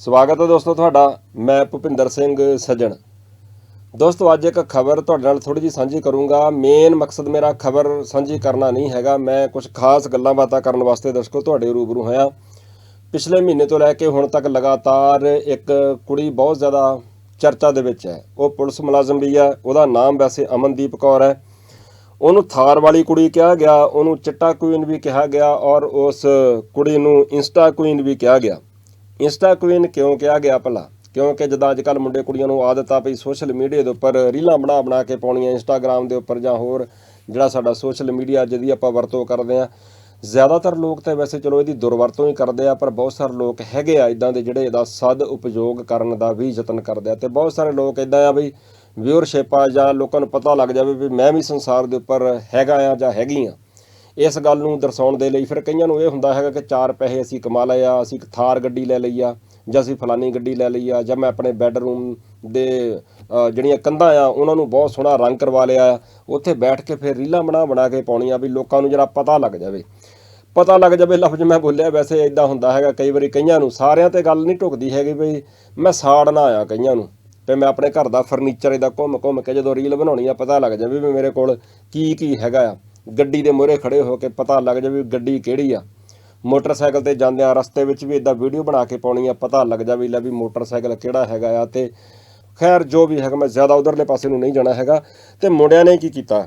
ਸਵਾਗਤ ਹੈ ਦੋਸਤੋ ਤੁਹਾਡਾ, ਮੈਂ ਭੁਪਿੰਦਰ ਸਿੰਘ ਸੱਜਣ। ਦੋਸਤੋ, ਅੱਜ ਇੱਕ ਖਬਰ ਤੁਹਾਡੇ ਨਾਲ ਥੋੜੀ ਜੀ ਸਾਂਝੀ ਕਰੂੰਗਾ। ਮੇਨ ਮਕਸਦ ਮੇਰਾ ਖਬਰ ਸਾਂਝੀ ਕਰਨਾ ਨਹੀਂ ਹੈਗਾ। ਮੈਂ ਕੁਝ ਖਾਸ ਗੱਲਾਂ ਬਾਤਾਂ ਕਰਨ ਵਾਸਤੇ ਦਰਸ਼ਕੋ ਤੁਹਾਡੇ ਰੂਬਰੂ ਹਾਂ ਪਿਛਲੇ ਮਹੀਨੇ ਤੋਂ ਲੈ ਕੇ ਹੁਣ ਤੱਕ ਲਗਾਤਾਰ ਇੱਕ ਕੁੜੀ ਬਹੁਤ ਜ਼ਿਆਦਾ ਚਰਚਾ ਦੇ ਵਿੱਚ ਹੈ। ਉਹ ਪੁਲਿਸ ਮੁਲਾਜ਼ਮ ਵੀ ਹੈ। ਉਹਦਾ ਨਾਮ ਵੈਸੇ ਅਮਨਦੀਪ ਕੌਰ ਹੈ। ਉਹਨੂੰ ਥਾਰ ਵਾਲੀ ਕੁੜੀ ਕਿਹਾ ਗਿਆ, ਉਹਨੂੰ ਚਿੱਟਾ ਕੁਈਨ ਵੀ ਕਿਹਾ ਗਿਆ ਔਰ ਉਸ ਕੁੜੀ ਨੂੰ ਇੰਸਟਾ ਕੁਈਨ ਵੀ ਕਿਹਾ ਗਿਆ। ਇੰਸਟਾ ਕੁਈਨ ਕਿਉਂ ਕਿਹਾ ਗਿਆ ਭਲਾ? ਕਿਉਂਕਿ ਜਦੋਂ ਅੱਜ ਕੱਲ ਮੁੰਡੇ ਕੁੜੀਆਂ ਨੂੰ ਆਦਤ ਆ ਪਈ ਸੋਸ਼ਲ ਮੀਡੀਆ ਦੇ ਉੱਪਰ ਰੀਲਾਂ ਬਣਾ ਬਣਾ ਕੇ ਪਾਉਣੀਆਂ ਇੰਸਟਾਗ੍ਰam ਦੇ ਉੱਪਰ ਜਾਂ ਹੋਰ ਜਿਹੜਾ ਸਾਡਾ ਸੋਸ਼ਲ ਮੀਡੀਆ ਜਿਹਦੀ ਆਪਾਂ ਵਰਤੋਂ ਕਰਦੇ ਆ ਜ਼ਿਆਦਾਤਰ ਲੋਕ ਤਾਂ ਵੈਸੇ ਚਲੋ ਇਹਦੀ ਦੁਰਵਰਤੋਂ ਹੀ ਕਰਦੇ ਆ, ਪਰ ਬਹੁਤ ਸਾਰੇ ਲੋਕ ਹੈਗੇ ਆ ਇਦਾਂ ਦੇ ਜਿਹੜੇ ਇਹਦਾ ਸਦ ਉਪਯੋਗ ਕਰਨ ਦਾ ਵੀ ਯਤਨ ਕਰਦੇ ਆ ਤੇ ਬਹੁਤ ਸਾਰੇ ਲੋਕ ਇਦਾਂ ਆ ਬਈ ਵਿਊਅਰਸ਼ਿਪ ਆ ਜਾਂ ਲੋਕਾਂ ਨੂੰ ਪਤਾ ਲੱਗ ਜਾਵੇ ਵੀ ਮੈਂ ਵੀ ਸੰਸਾਰ ਦੇ ਉੱਪਰ ਹੈਗਾ ਆ ਜਾਂ ਹੈਗੀ ਆ। ਇਸ ਗੱਲ ਨੂੰ ਦਰਸਾਉਣ ਦੇ ਲਈ ਫਿਰ ਕਈਆਂ ਨੂੰ ਇਹ ਹੁੰਦਾ ਹੈਗਾ ਕਿ ਚਾਰ ਪੈਸੇ ਅਸੀਂ ਕਮਾ ਲਏ ਆ, ਅਸੀਂ ਇੱਕ ਥਾਰ ਗੱਡੀ ਲੈ ਲਈ ਆ, ਜਾਂ ਅਸੀਂ ਫਲਾਨੀ ਗੱਡੀ ਲੈ ਲਈ ਆ, ਜਾਂ ਮੈਂ ਆਪਣੇ ਬੈੱਡਰੂਮ ਦੇ ਜਿਹੜੀਆਂ ਕੰਧਾਂ ਆ, ਉਹਨਾਂ ਨੂੰ ਬਹੁਤ ਸੋਹਣਾ ਰੰਗ ਕਰਵਾ ਲਿਆ। ਆ ਉੱਥੇ ਬੈਠ ਕੇ ਫਿਰ ਰੀਲਾਂ ਬਣਾ ਬਣਾ ਕੇ ਪਾਉਣੀਆਂ ਵੀ ਲੋਕਾਂ ਨੂੰ ਜਰਾ ਪਤਾ ਲੱਗ ਜਾਵੇ। ਪਤਾ ਲੱਗ ਜਾਵੇ, ਲਫ਼ਜ਼ ਮੈਂ ਬੋਲਿਆ ਵੈਸੇ ਇਦਾਂ ਹੁੰਦਾ ਹੈਗਾ, ਕਈ ਵਾਰੀ ਕਈਆਂ ਨੂੰ ਸਾਰਿਆਂ ਤੇ ਗੱਲ ਨਹੀਂ ਢੁਕਦੀ ਹੈਗੀ ਵੀ ਮੈਂ ਸਾੜਨਾ ਆਇਆ ਕਈਆਂ ਨੂੰ, ਤੇ ਮੈਂ ਆਪਣੇ ਘਰ ਦਾ ਫਰਨੀਚਰ ਇਹਦਾ ਘੁੰਮ ਘੁੰਮ ਕੇ ਜਦੋਂ ਰੀਲ ਬਣਾਉਣੀ ਆ, ਪਤਾ ਲੱਗ ਜਾਵੇ ਵੀ ਮੇਰੇ ਕੋਲ ਕੀ ਕੀ ਹੈਗਾ ਆ। ਗੱਡੀ ਦੇ ਮੂਹਰੇ ਖੜੇ ਹੋ ਕੇ ਪਤਾ ਲੱਗ ਜਾਵੇ ਗੱਡੀ ਕਿਹੜੀ ਆ। ਮੋਟਰਸਾਈਕਲ ਤੇ ਜਾਂਦਿਆਂ ਰਸਤੇ ਵਿੱਚ ਵੀ ਇਦਾਂ ਵੀਡੀਓ ਬਣਾ ਕੇ ਪਾਉਣੀ ਆ, ਪਤਾ ਲੱਗ ਜਾਵੇ ਲੈ ਵੀ ਮੋਟਰਸਾਈਕਲ ਕਿਹੜਾ ਹੈਗਾ ਆ ਤੇ ਖੈਰ ਜੋ ਵੀ ਹੈਗਾ, ਮੈਂ ਜ਼ਿਆਦਾ ਉਧਰਲੇ ਪਾਸੇ ਨੂੰ ਨਹੀਂ ਜਾਣਾ ਹੈਗਾ। ਤੇ ਮੁੰਡਿਆਂ ਨੇ ਕੀ ਕੀਤਾ?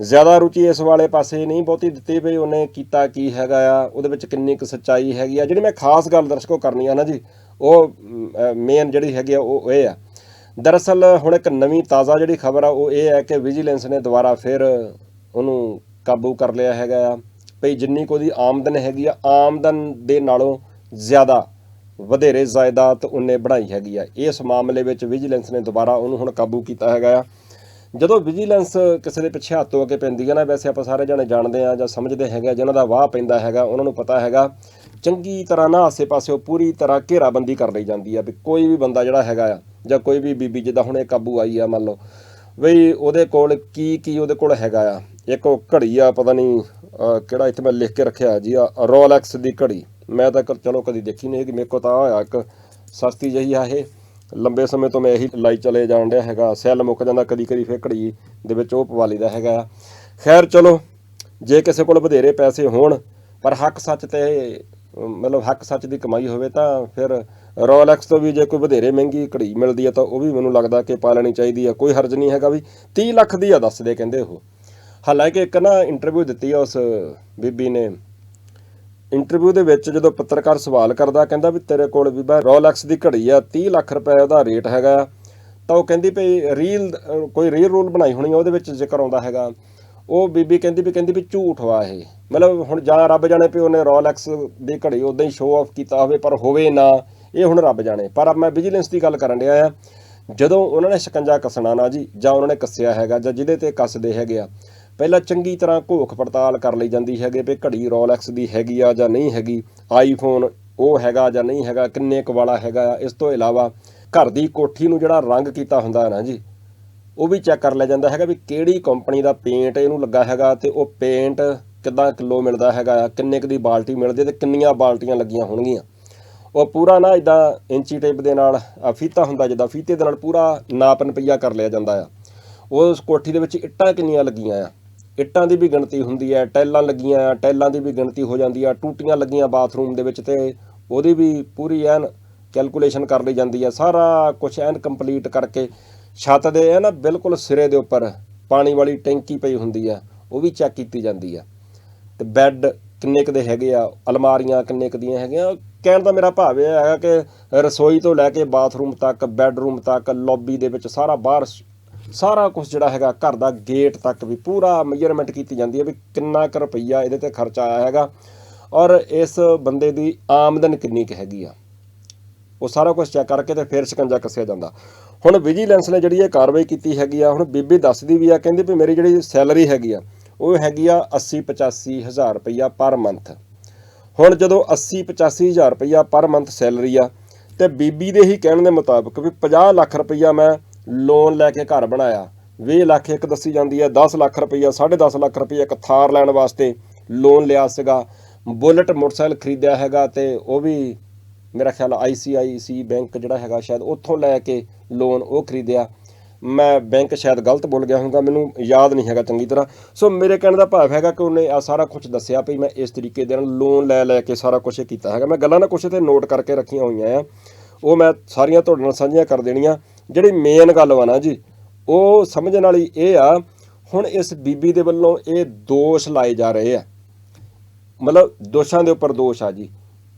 ਜ਼ਿਆਦਾ ਰੁਚੀ ਇਸ ਵਾਲੇ ਪਾਸੇ ਨਹੀਂ ਬਹੁਤੀ ਦਿੱਤੀ ਵੀ ਉਹਨੇ ਕੀਤਾ ਕੀ ਹੈਗਾ ਆ, ਉਹਦੇ ਵਿੱਚ ਕਿੰਨੀ ਕੁ ਸੱਚਾਈ ਹੈਗੀ ਆ। ਜਿਹੜੀ ਮੈਂ ਖਾਸ ਗੱਲ ਦਰਸ਼ਕੋ ਕਰਨੀ ਆ ਨਾ ਜੀ, ਉਹ ਮੇਨ ਜਿਹੜੀ ਹੈਗੀ ਆ, ਉਹ ਇਹ ਆ। ਦਰਅਸਲ ਹੁਣ ਇੱਕ ਨਵੀਂ ਤਾਜ਼ਾ ਜਿਹੜੀ ਖਬਰ ਆ, ਉਹ ਇਹ ਹੈ ਕਿ ਵਿਜੀਲੈਂਸ ਨੇ ਦੁਬਾਰਾ ਫਿਰ ਉਹਨੂੰ ਕਾਬੂ ਕਰ ਲਿਆ ਹੈਗਾ ਆ। ਭਈ ਜਿੰਨੀ ਕੋ ਦੀ ਆਮਦਨ ਹੈਗੀ ਆ, ਆਮਦਨ ਦੇ ਨਾਲੋਂ ਜ਼ਿਆਦਾ ਵਧੇਰੇ ਜਾਇਦਾਦ ਉਹਨੇ ਬਣਾਈ ਹੈਗੀ ਆ। ਇਸ ਮਾਮਲੇ ਵਿੱਚ ਵਿਜੀਲੈਂਸ ਨੇ ਦੁਬਾਰਾ ਉਹਨੂੰ ਹੁਣ ਕਾਬੂ ਕੀਤਾ ਹੈਗਾ ਆ। ਜਦੋਂ ਵਿਜੀਲੈਂਸ ਕਿਸੇ ਦੇ ਪਿੱਛੇ ਹੱਥ ਹੋ ਕੇ ਪੈਂਦੀ ਹੈ ਨਾ, ਵੈਸੇ ਆਪਾਂ ਸਾਰੇ ਜਣੇ ਜਾਣਦੇ ਆ ਜਾਂ ਸਮਝਦੇ ਹੈਗੇ ਆ ਜਿਨ੍ਹਾਂ ਦਾ ਵਾਹ ਪੈਂਦਾ ਹੈਗਾ, ਉਹਨਾਂ ਨੂੰ ਪਤਾ ਹੈਗਾ, ਚੰਗੀ ਤਰ੍ਹਾਂ ਨਾ ਆਸੇ-ਪਾਸੇ ਪੂਰੀ ਤਰ੍ਹਾਂ ਘੇਰਾਬੰਦੀ ਕਰ ਲਈ ਜਾਂਦੀ ਆ ਵੀ ਕੋਈ ਵੀ ਬੰਦਾ ਜਿਹੜਾ ਹੈਗਾ ਆ ਜਾਂ ਕੋਈ ਵੀ ਬੀਬੀ ਜਿੱਦਾਂ ਹੁਣ ਇਹ ਕਾਬੂ ਆਈ ਆ ਮੰਨ ਲਓ ਬਈ ਉਹਦੇ ਕੋਲ ਕੀ ਕੀ ਉਹਦੇ ਕੋਲ ਹੈਗਾ ਆ? ਇੱਕ ਉਹ ਘੜੀ ਆ, ਪਤਾ ਨਹੀਂ ਕਿਹੜਾ ਇੱਥੇ ਮੈਂ ਲਿਖ ਕੇ ਰੱਖਿਆ ਜੀ, ਆ ਰੋਲੈਕਸ ਦੀ ਘੜੀ। ਮੈਂ ਤਾਂ ਕ- ਚਲੋ ਕਦੀ ਦੇਖੀ ਨਹੀਂ ਕਿ ਮੇਰੇ ਕੋਲ ਤਾਂ ਹੋਇਆ ਇੱਕ ਸਸਤੀ ਜਹੀ ਆ ਇਹ। ਲੰਬੇ ਸਮੇਂ ਤੋਂ ਮੈਂ ਇਹੀ ਲਾਈ ਚਲੇ ਜਾਣ ਡਿਆ ਹੈਗਾ। ਸੈੱਲ ਮੁੱਕ ਜਾਂਦਾ ਕਦੀ ਕਦੀ ਫੇਰ ਘੜੀ ਦੇ ਵਿੱਚ ਉਹ ਪਵਾ ਲਈਦਾ ਹੈਗਾ। ਆ। ਖੈਰ ਚਲੋ, ਜੇ ਕਿਸੇ ਕੋਲ ਵਧੇਰੇ ਪੈਸੇ ਹੋਣ, ਪਰ ਹੱਕ ਸੱਚ ਤੇ ਮਤਲਬ ਹੱਕ ਸੱਚ ਦੀ ਕਮਾਈ ਹੋਵੇ ਤਾਂ ਫਿਰ ਰੋਲੈਕਸ ਤੋਂ ਵੀ ਜੇ ਕੋਈ ਵਧੇਰੇ ਮਹਿੰਗੀ ਘੜੀ ਮਿਲਦੀ ਹੈ ਤਾਂ ਉਹ ਵੀ ਮੈਨੂੰ ਲੱਗਦਾ ਕਿ ਪਾ ਲੈਣੀ ਚਾਹੀਦੀ ਹੈ। ਕੋਈ ਹਰਜ ਨਹੀਂ ਹੈਗਾ ਵੀ 30 ਲੱਖ ਦੀ ਆ, ਦੱਸਦੇ ਕਹਿੰਦੇ ਉਹ। ਹਾਲਾਂਕਿ ਇੱਕ ਨਾ ਇੰਟਰਵਿਊ ਦਿੱਤੀ ਆ ਉਸ ਬੀਬੀ ਨੇ। ਇੰਟਰਵਿਊ ਦੇ ਵਿੱਚ ਜਦੋਂ ਪੱਤਰਕਾਰ ਸਵਾਲ ਕਰਦਾ, ਕਹਿੰਦਾ ਵੀ ਤੇਰੇ ਕੋਲ ਵੀ ਬਾ ਰੋਲੈਕਸ ਦੀ ਘੜੀ ਆ 30 ਲੱਖ ਰੁਪਏ ਉਹਦਾ ਰੇਟ ਹੈਗਾ। ਤਾਂ ਉਹ ਕਹਿੰਦੀ ਭਈ ਰੀਲ ਕੋਈ ਰੀਲ ਰੂਲ ਬਣਾਈ ਹੋਣੀ ਆ, ਉਹਦੇ ਵਿੱਚ ਜ਼ਿਕਰ ਆਉਂਦਾ ਹੈਗਾ। ਉਹ ਬੀਬੀ ਕਹਿੰਦੀ ਵੀ ਕਹਿੰਦੀ ਵੀ ਝੂਠ ਵਾ ਇਹ। ਮਤਲਬ ਹੁਣ ਜਾਂ ਰੱਬ ਜਾਣੇ ਵੀ ਉਹਨੇ ਰੋਲੈਕਸ ਦੀ ਘੜੀ ਉਦਾਂ ਹੀ ਸ਼ੋਅ ਆਫ ਕੀਤਾ ਹੋਵੇ, ਪਰ ਹੋਵੇ ਨਾ। ਇਹ ਹੁਣ ਰੱਬ ਜਾਣੇ। ਪਰ ਮੈਂ ਵਿਜੀਲੈਂਸ ਦੀ ਗੱਲ ਕਰਨ ਡਿਆ ਆ। ਜਦੋਂ ਉਹਨਾਂ ਨੇ ਸ਼ਿਕੰਜਾ ਕੱਸਣਾ ਨਾ ਜੀ, ਜਾਂ ਉਹਨਾਂ ਨੇ ਕੱਸਿਆ ਹੈਗਾ, ਜਾਂ ਜਿਹਦੇ ਤੇ ਕੱਸਦੇ ਹੈਗੇ ਆ, ਪਹਿਲਾਂ ਚੰਗੀ ਤਰ੍ਹਾਂ ਘੋਖ ਪੜਤਾਲ ਕਰ ਲਈ ਜਾਂਦੀ ਹੈਗੇ ਵੀ ਘੜੀ ਰੋਲੈਕਸ ਦੀ ਹੈਗੀ ਆ ਜਾਂ ਨਹੀਂ ਹੈਗੀ ਆਈਫੋਨ ਉਹ ਹੈਗਾ ਜਾਂ ਨਹੀਂ ਹੈਗਾ, ਕਿੰਨੇ ਕੁ ਵਾਲਾ ਹੈਗਾ ਆ, ਇਸ ਤੋਂ ਇਲਾਵਾ ਘਰ ਦੀ ਕੋਠੀ ਨੂੰ ਜਿਹੜਾ ਰੰਗ ਕੀਤਾ ਹੁੰਦਾ ਨਾ ਜੀ, ਉਹ ਵੀ ਚੈੱਕ ਕਰ ਲਿਆ ਜਾਂਦਾ ਹੈਗਾ ਵੀ ਕਿਹੜੀ ਕੰਪਨੀ ਦਾ ਪੇਂਟ ਇਹਨੂੰ ਲੱਗਾ ਹੈਗਾ ਤੇ ਉਹ ਪੇਂਟ ਕਿੱਦਾਂ ਕਿਲੋ ਮਿਲਦਾ ਹੈਗਾ ਆ, ਕਿੰਨੇ ਕੁ ਦੀ ਬਾਲਟੀ ਮਿਲਦੀ ਹੈ ਤੇ ਕਿੰਨੀਆਂ ਬਾਲਟੀਆਂ ਲੱਗੀਆਂ ਹੋਣਗੀਆਂ। ਉਹ ਪੂਰਾ ਨਾ ਇਦਾਂ ਇੰਚੀ ਟੇਪ ਦੇ ਨਾਲ ਆ ਫੀਤਾ ਹੁੰਦਾ ਜਿੱਦਾਂ ਫੀਤੇ ਦੇ ਨਾਲ ਪੂਰਾ ਨਾਪ ਨਪਈਆ ਕਰ ਲਿਆ ਜਾਂਦਾ ਆ। ਉਸ ਕੋਠੀ ਦੇ ਵਿੱਚ ਇੱਟਾਂ ਕਿੰਨੀਆਂ ਲੱਗੀਆਂ ਆ। ਇੱਟਾਂ ਦੀ ਵੀ ਗਿਣਤੀ ਹੁੰਦੀ ਹੈ ਟੈਲਾਂ ਲੱਗੀਆਂ ਆ ਟੈਲਾਂ ਦੀ ਵੀ ਗਿਣਤੀ ਹੋ ਜਾਂਦੀ ਆ, ਟੂਟੀਆਂ ਲੱਗੀਆਂ ਬਾਥਰੂਮ ਦੇ ਵਿੱਚ ਤੇ ਉਹਦੀ ਵੀ ਪੂਰੀ ਐਨ ਕੈਲਕੂਲੇਸ਼ਨ ਕਰ ਲਈ ਜਾਂਦੀ ਆ। ਸਾਰਾ ਕੁਝ ਐਨ ਕੰਪਲੀਟ ਕਰਕੇ ਛੱਤ ਦੇ ਐ ਨਾ ਬਿਲਕੁਲ ਸਿਰੇ ਦੇ ਉੱਪਰ ਪਾਣੀ ਵਾਲੀ ਟੈਂਕੀ ਪਈ ਹੁੰਦੀ ਆ, ਉਹ ਵੀ ਚੈੱਕ ਕੀਤੀ ਜਾਂਦੀ ਆ। ਤੇ ਬੈੱਡ ਕਿੰਨੇ ਕੁ ਦੇ ਹੈਗੇ ਆ, ਅਲਮਾਰੀਆਂ ਕਿੰਨੇ ਕੁ ਦੀਆਂ ਹੈਗੀਆਂ ਕਹਿਣ ਦਾ ਮੇਰਾ ਭਾਵ ਇਹ ਹੈਗਾ ਕਿ ਰਸੋਈ ਤੋਂ ਲੈ ਕੇ ਬਾਥਰੂਮ ਤੱਕ, ਬੈੱਡਰੂਮ ਤੱਕ, ਲੌਬੀ ਦੇ ਵਿੱਚ ਸਾਰਾ ਬਾਹਰ ਸਾਰਾ ਕੁਝ ਜਿਹੜਾ ਹੈਗਾ ਘਰ ਦਾ ਗੇਟ ਤੱਕ ਵੀ ਪੂਰਾ ਮੈਜ਼ਰਮੈਂਟ ਕੀਤੀ ਜਾਂਦੀ ਹੈ ਵੀ ਕਿੰਨਾ ਕੁ ਰੁਪਈਆ ਇਹਦੇ ਤੇ ਖਰਚਾ ਆਇਆ ਹੈਗਾ। ਔਰ ਇਸ ਬੰਦੇ ਦੀ ਆਮਦਨ ਕਿੰਨੀ ਕੁ ਹੈਗੀ ਆ। ਉਹ ਸਾਰਾ ਕੁਝ ਚੈੱਕ ਕਰਕੇ ਤੇ ਫਿਰ ਸ਼ਿਕੰਜਾ ਕੱਸਿਆ ਜਾਂਦਾ। ਹੁਣ ਵਿਜੀਲੈਂਸ ਨੇ ਜਿਹੜੀ ਇਹ ਕਾਰਵਾਈ ਕੀਤੀ ਹੈਗੀ ਆ, ਹੁਣ ਬੀਬੀ ਦੱਸਦੀ ਵੀ ਆ, ਕਹਿੰਦੀ ਵੀ ਮੇਰੀ ਜਿਹੜੀ ਸੈਲਰੀ ਹੈਗੀ ਆ, ਉਹ ਹੈਗੀ ਆ 80 85 ਹਜ਼ਾਰ ਰੁਪਈਆ ਪਰ ਮੰਥ ਹੁਣ ਜਦੋਂ 80 85 ਹਜ਼ਾਰ ਰੁਪਈਆ ਪਰ ਮੰਥ ਸੈਲਰੀ ਆ, ਤੇ ਬੀਬੀ ਦੇ ਹੀ ਕਹਿਣ ਦੇ ਮੁਤਾਬਕ ਵੀ 50 ਲੱਖ ਰੁਪਈਆ ਮੈਂ ਲੋਨ ਲੈ ਕੇ ਘਰ ਬਣਾਇਆ। 20 ਲੱਖ ਇੱਕ ਦੱਸੀ ਜਾਂਦੀ ਹੈ 10 ਲੱਖ ਰੁਪਈਆ 10.5 ਲੱਖ ਰੁਪਈਆ ਇੱਕ ਥਾਰ ਲੈਣ ਵਾਸਤੇ ਲੋਨ ਲਿਆ ਸੀਗਾ। ਬੁਲਟ ਮੋਟਰਸਾਈਕਲ ਖਰੀਦਿਆ ਹੈਗਾ ਤੇ ਉਹ ਵੀ ਮੇਰਾ ਖਿਆਲ ਆਈਸੀਆਈਸੀ ਬੈਂਕ ਜਿਹੜਾ ਹੈਗਾ, ਸ਼ਾਇਦ ਉੱਥੋਂ ਲੈ ਕੇ ਲੋਨ ਉਹ ਖਰੀਦਿਆ। ਮੈਂ ਬੈਂਕ ਸ਼ਾਇਦ ਗਲਤ ਬੋਲ ਗਿਆ ਹੋਊਗਾ, ਮੈਨੂੰ ਯਾਦ ਨਹੀਂ ਹੈਗਾ ਚੰਗੀ ਤਰ੍ਹਾਂ। ਸੋ ਮੇਰੇ ਕਹਿਣ ਦਾ ਭਾਵ ਹੈਗਾ ਕਿ ਉਹਨੇ ਆ ਸਾਰਾ ਕੁਝ ਦੱਸਿਆ ਵੀ ਮੈਂ ਇਸ ਤਰੀਕੇ ਦੇ ਨਾਲ ਲੋਨ ਲੈ ਲੈ ਕੇ ਸਾਰਾ ਕੁਝ ਕੀਤਾ ਹੈਗਾ। ਮੈਂ ਗੱਲਾਂ ਨਾ ਕੁਝ ਤੇ ਨੋਟ ਕਰਕੇ ਰੱਖੀਆਂ ਹੋਈਆਂ ਆ। ਉਹ ਮੈਂ ਸਾਰੀਆਂ ਤੁਹਾਡੇ ਨਾਲ ਸਾਂਝੀਆਂ ਕਰ ਦੇਣੀਆਂ। ਜਿਹੜੀ ਮੇਨ ਗੱਲ ਵਾ ਨਾ ਜੀ, ਉਹ ਸਮਝਣ ਵਾਲੀ ਇਹ ਆ, ਹੁਣ ਇਸ ਬੀਬੀ ਦੇ ਵੱਲੋਂ ਇਹ ਦੋਸ਼ ਲਾਏ ਜਾ ਰਹੇ ਆ। ਮਤਲਬ ਦੋਸ਼ਾਂ ਦੇ ਉੱਪਰ ਦੋਸ਼ ਆ ਜੀ।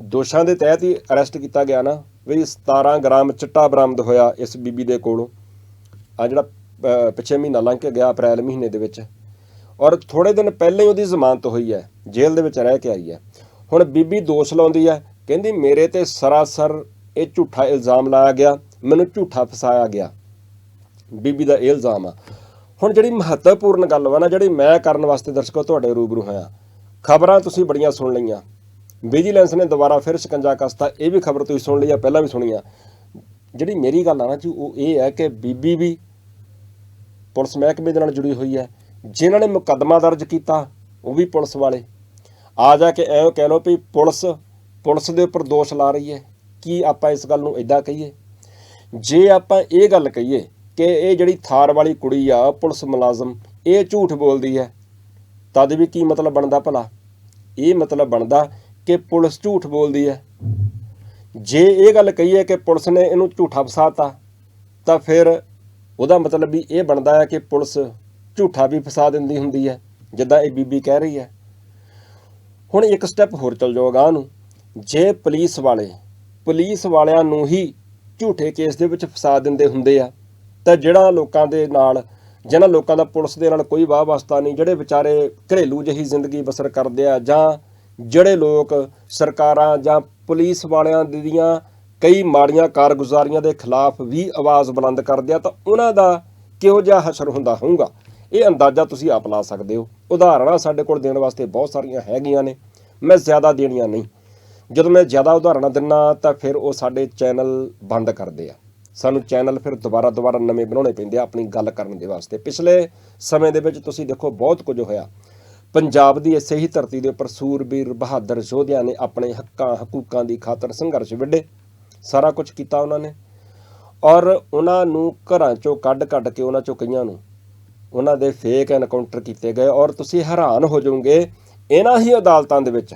ਦੋਸ਼ਾਂ ਦੇ ਤਹਿਤ ਹੀ ਅਰੈਸਟ ਕੀਤਾ ਗਿਆ ਨਾ, ਵੀ 17 ਗ੍ਰਾਮ ਚਿੱਟਾ ਬਰਾਮਦ ਹੋਇਆ ਇਸ ਬੀਬੀ ਦੇ ਕੋਲੋਂ। ਆ ਜਿਹੜਾ ਅਹ, ਪਿਛੇ ਮਹੀਨਾ ਲੰਘ ਕੇ ਗਿਆ ਅਪ੍ਰੈਲ ਮਹੀਨੇ ਦੇ ਵਿੱਚ ਔਰ ਥੋੜੇ ਦਿਨ ਪਹਿਲਾਂ ਹੀ ਉਹਦੀ ਜ਼ਮਾਨਤ ਹੋਈ ਹੈ ਜੇਲ੍ਹ ਦੇ ਵਿੱਚ ਰਹਿ ਕੇ ਆਈ ਹੈ। ਹੁਣ ਬੀਬੀ ਦੋਸ਼ ਲਾਉਂਦੀ ਹੈ ਕਹਿੰਦੀ ਮੇਰੇ ਤੇ ਸਰਾਸਰ ਇਹ ਝੂਠਾ ਇਲਜ਼ਾਮ ਲਾਇਆ ਗਿਆ ਮੈਨੂੰ ਝੂਠਾ ਫਸਾਇਆ ਗਿਆ। ਬੀਬੀ ਦਾ ਇਹ ਇਲਜ਼ਾਮ ਆ। ਹੁਣ ਜਿਹੜੀ ਮਹੱਤਵਪੂਰਨ ਗੱਲ ਵਾ ਨਾ ਜਿਹੜੀ ਮੈਂ ਕਰਨ ਵਾਸਤੇ ਦਰਸ਼ਕੋ ਤੁਹਾਡੇ ਰੂਬਰੂ ਹੋਇਆ ਖਬਰਾਂ ਤੁਸੀਂ ਬੜੀਆਂ ਸੁਣ ਲਈਆਂ। ਵਿਜੀਲੈਂਸ ਨੇ ਦੁਬਾਰਾ ਫਿਰ ਸ਼ਿਕੰਜਾ ਕਸਤਾ ਇਹ ਵੀ ਖਬਰ ਤੁਸੀਂ ਸੁਣ ਲਈ ਆ ਪਹਿਲਾਂ ਵੀ ਸੁਣੀ ਆ ਜਿਹੜੀ ਮੇਰੀ ਗੱਲ ਆ ਨਾ ਜੀ, ਉਹ ਇਹ ਹੈ ਕਿ ਬੀਬੀ ਵੀ ਪੁਲਿਸ ਮਹਿਕਮੇ ਦੇ ਨਾਲ ਜੁੜੀ ਹੋਈ ਹੈ। ਜਿਨ੍ਹਾਂ ਨੇ ਮੁਕੱਦਮਾ ਦਰਜ ਕੀਤਾ, ਉਹ ਵੀ ਪੁਲਿਸ ਵਾਲੇ। ਆ ਜਾ ਕੇ ਐਂ ਕਹਿ ਲਓ ਵੀ ਪੁਲਿਸ ਪੁਲਿਸ ਦੇ ਉੱਪਰ ਦੋਸ਼ ਲਾ ਰਹੀ ਹੈ। ਕੀ ਆਪਾਂ ਇਸ ਗੱਲ ਨੂੰ ਇਦਾਂ ਕਹੀਏ? ਜੇ ਆਪਾਂ ਇਹ ਗੱਲ ਕਹੀਏ ਕਿ ਇਹ ਜਿਹੜੀ ਥਾਰ ਵਾਲੀ ਕੁੜੀ ਆ, ਪੁਲਿਸ ਮੁਲਾਜ਼ਮ, ਇਹ ਝੂਠ ਬੋਲਦੀ ਹੈ, ਤਦ ਵੀ ਕੀ ਮਤਲਬ ਬਣਦਾ ਭਲਾ? ਇਹ ਮਤਲਬ ਬਣਦਾ ਕਿ ਪੁਲਿਸ ਝੂਠ ਬੋਲਦੀ ਹੈ। ਜੇ ਇਹ ਗੱਲ ਕਹੀਏ ਕਿ ਪੁਲਿਸ ਨੇ ਇਹਨੂੰ ਝੂਠਾ ਫਸਾਤਾ, ਤਾਂ ਫਿਰ ਉਹਦਾ ਮਤਲਬ ਵੀ ਇਹ ਬਣਦਾ ਹੈ ਕਿ ਪੁਲਿਸ ਝੂਠਾ ਵੀ ਫਸਾ ਦਿੰਦੀ ਹੁੰਦੀ ਹੈ, ਜਿੱਦਾਂ ਇਹ ਬੀਬੀ ਕਹਿ ਰਹੀ ਹੈ। ਹੁਣ ਇੱਕ ਸਟੈਪ ਹੋਰ ਚੱਲ ਜਾਓ ਅਗਾਂਹ ਨੂੰ। ਜੇ ਪੁਲਿਸ ਵਾਲੇ, ਪੁਲਿਸ ਵਾਲਿਆਂ ਨੂੰ ਹੀ ਝੂਠੇ ਕੇਸ ਦੇ ਵਿੱਚ ਫਸਾ ਦਿੰਦੇ ਹੁੰਦੇ ਆ, ਤਾਂ ਜਿਹੜਾ ਲੋਕਾਂ ਦੇ ਨਾਲ, ਜਿਹਨਾਂ ਲੋਕਾਂ ਦਾ ਪੁਲਿਸ ਦੇ ਨਾਲ ਕੋਈ ਵਾਹ ਵਾਸਤਾ ਨਹੀਂ, ਜਿਹੜੇ ਵਿਚਾਰੇ ਘਰੇਲੂ ਜਿਹੀ ਜ਼ਿੰਦਗੀ ਬਸਰ ਕਰਦੇ ਆ ਜਾਂ ਜਿਹੜੇ ਲੋਕ ਸਰਕਾਰਾਂ ਜਾਂ ਪੁਲਿਸ ਵਾਲਿਆਂ ਦੀਆਂ ਕਈ ਮਾੜੀਆਂ ਕਾਰਗੁਜ਼ਾਰੀਆਂ ਦੇ ਖਿਲਾਫ ਵੀ ਆਵਾਜ਼ ਬੁਲੰਦ ਕਰਦੇ ਆ ਤਾਂ ਉਹਨਾਂ ਦਾ ਕਿਹੋ ਜਿਹਾ ਹਸ਼ਰ ਹੁੰਦਾ ਹੋਊਗਾ? ਇਹ ਅੰਦਾਜ਼ਾ ਤੁਸੀਂ ਆਪ ਲਾ ਸਕਦੇ ਹੋ। ਉਦਾਹਰਨਾਂ ਸਾਡੇ ਕੋਲ ਦੇਣ ਵਾਸਤੇ ਬਹੁਤ ਸਾਰੀਆਂ ਹੈਗੀਆਂ ਨੇ। ਮੈਂ ਜ਼ਿਆਦਾ ਦੇਣੀਆਂ ਨਹੀਂ। ਜਦੋਂ ਮੈਂ ਜ਼ਿਆਦਾ ਉਦਾਹਰਨਾਂ ਦਿੰਨਾ ਤਾਂ ਫਿਰ ਉਹ ਸਾਡੇ ਚੈਨਲ ਬੰਦ ਕਰਦੇ ਆ। ਸਾਨੂੰ ਚੈਨਲ ਫਿਰ ਦੁਬਾਰਾ ਦੁਬਾਰਾ ਨਵੇਂ ਬਣਾਉਣੇ ਪੈਂਦੇ ਆ ਆਪਣੀ ਗੱਲ ਕਰਨ ਦੇ ਵਾਸਤੇ। ਪਿਛਲੇ ਸਮੇਂ ਦੇ ਵਿੱਚ ਤੁਸੀਂ ਦੇਖੋ ਬਹੁਤ ਕੁਝ ਹੋਇਆ। ਪੰਜਾਬ ਦੀ ਇਸੇ ਹੀ ਧਰਤੀ ਦੇ ਉੱਪਰ ਸੂਰਬੀਰ ਬਹਾਦਰ ਯੋਧਿਆਂ ਨੇ ਆਪਣੇ ਹੱਕਾਂ, ਹਕੂਕਾਂ ਦੀ ਖਾਤਰ ਸੰਘਰਸ਼ ਵਿੱਢੇ। ਸਾਰਾ ਕੁਝ ਕੀਤਾ ਉਹਨਾਂ ਨੇ। ਔਰ ਉਹਨਾਂ ਨੂੰ ਘਰਾਂ ਚੋਂ ਕੱਢ ਕੱਢ ਕੇ ਉਹਨਾਂ ਚੋਂ ਕਈਆਂ ਨੂੰ ਉਹਨਾਂ ਦੇ ਫੇਕ ਐਨਕਾਊਂਟਰ ਕੀਤੇ ਗਏ। ਔਰ ਤੁਸੀਂ ਹੈਰਾਨ ਹੋ ਜਾਓਗੇ, ਇਹਨਾਂ ਹੀ ਅਦਾਲਤਾਂ ਦੇ ਵਿੱਚ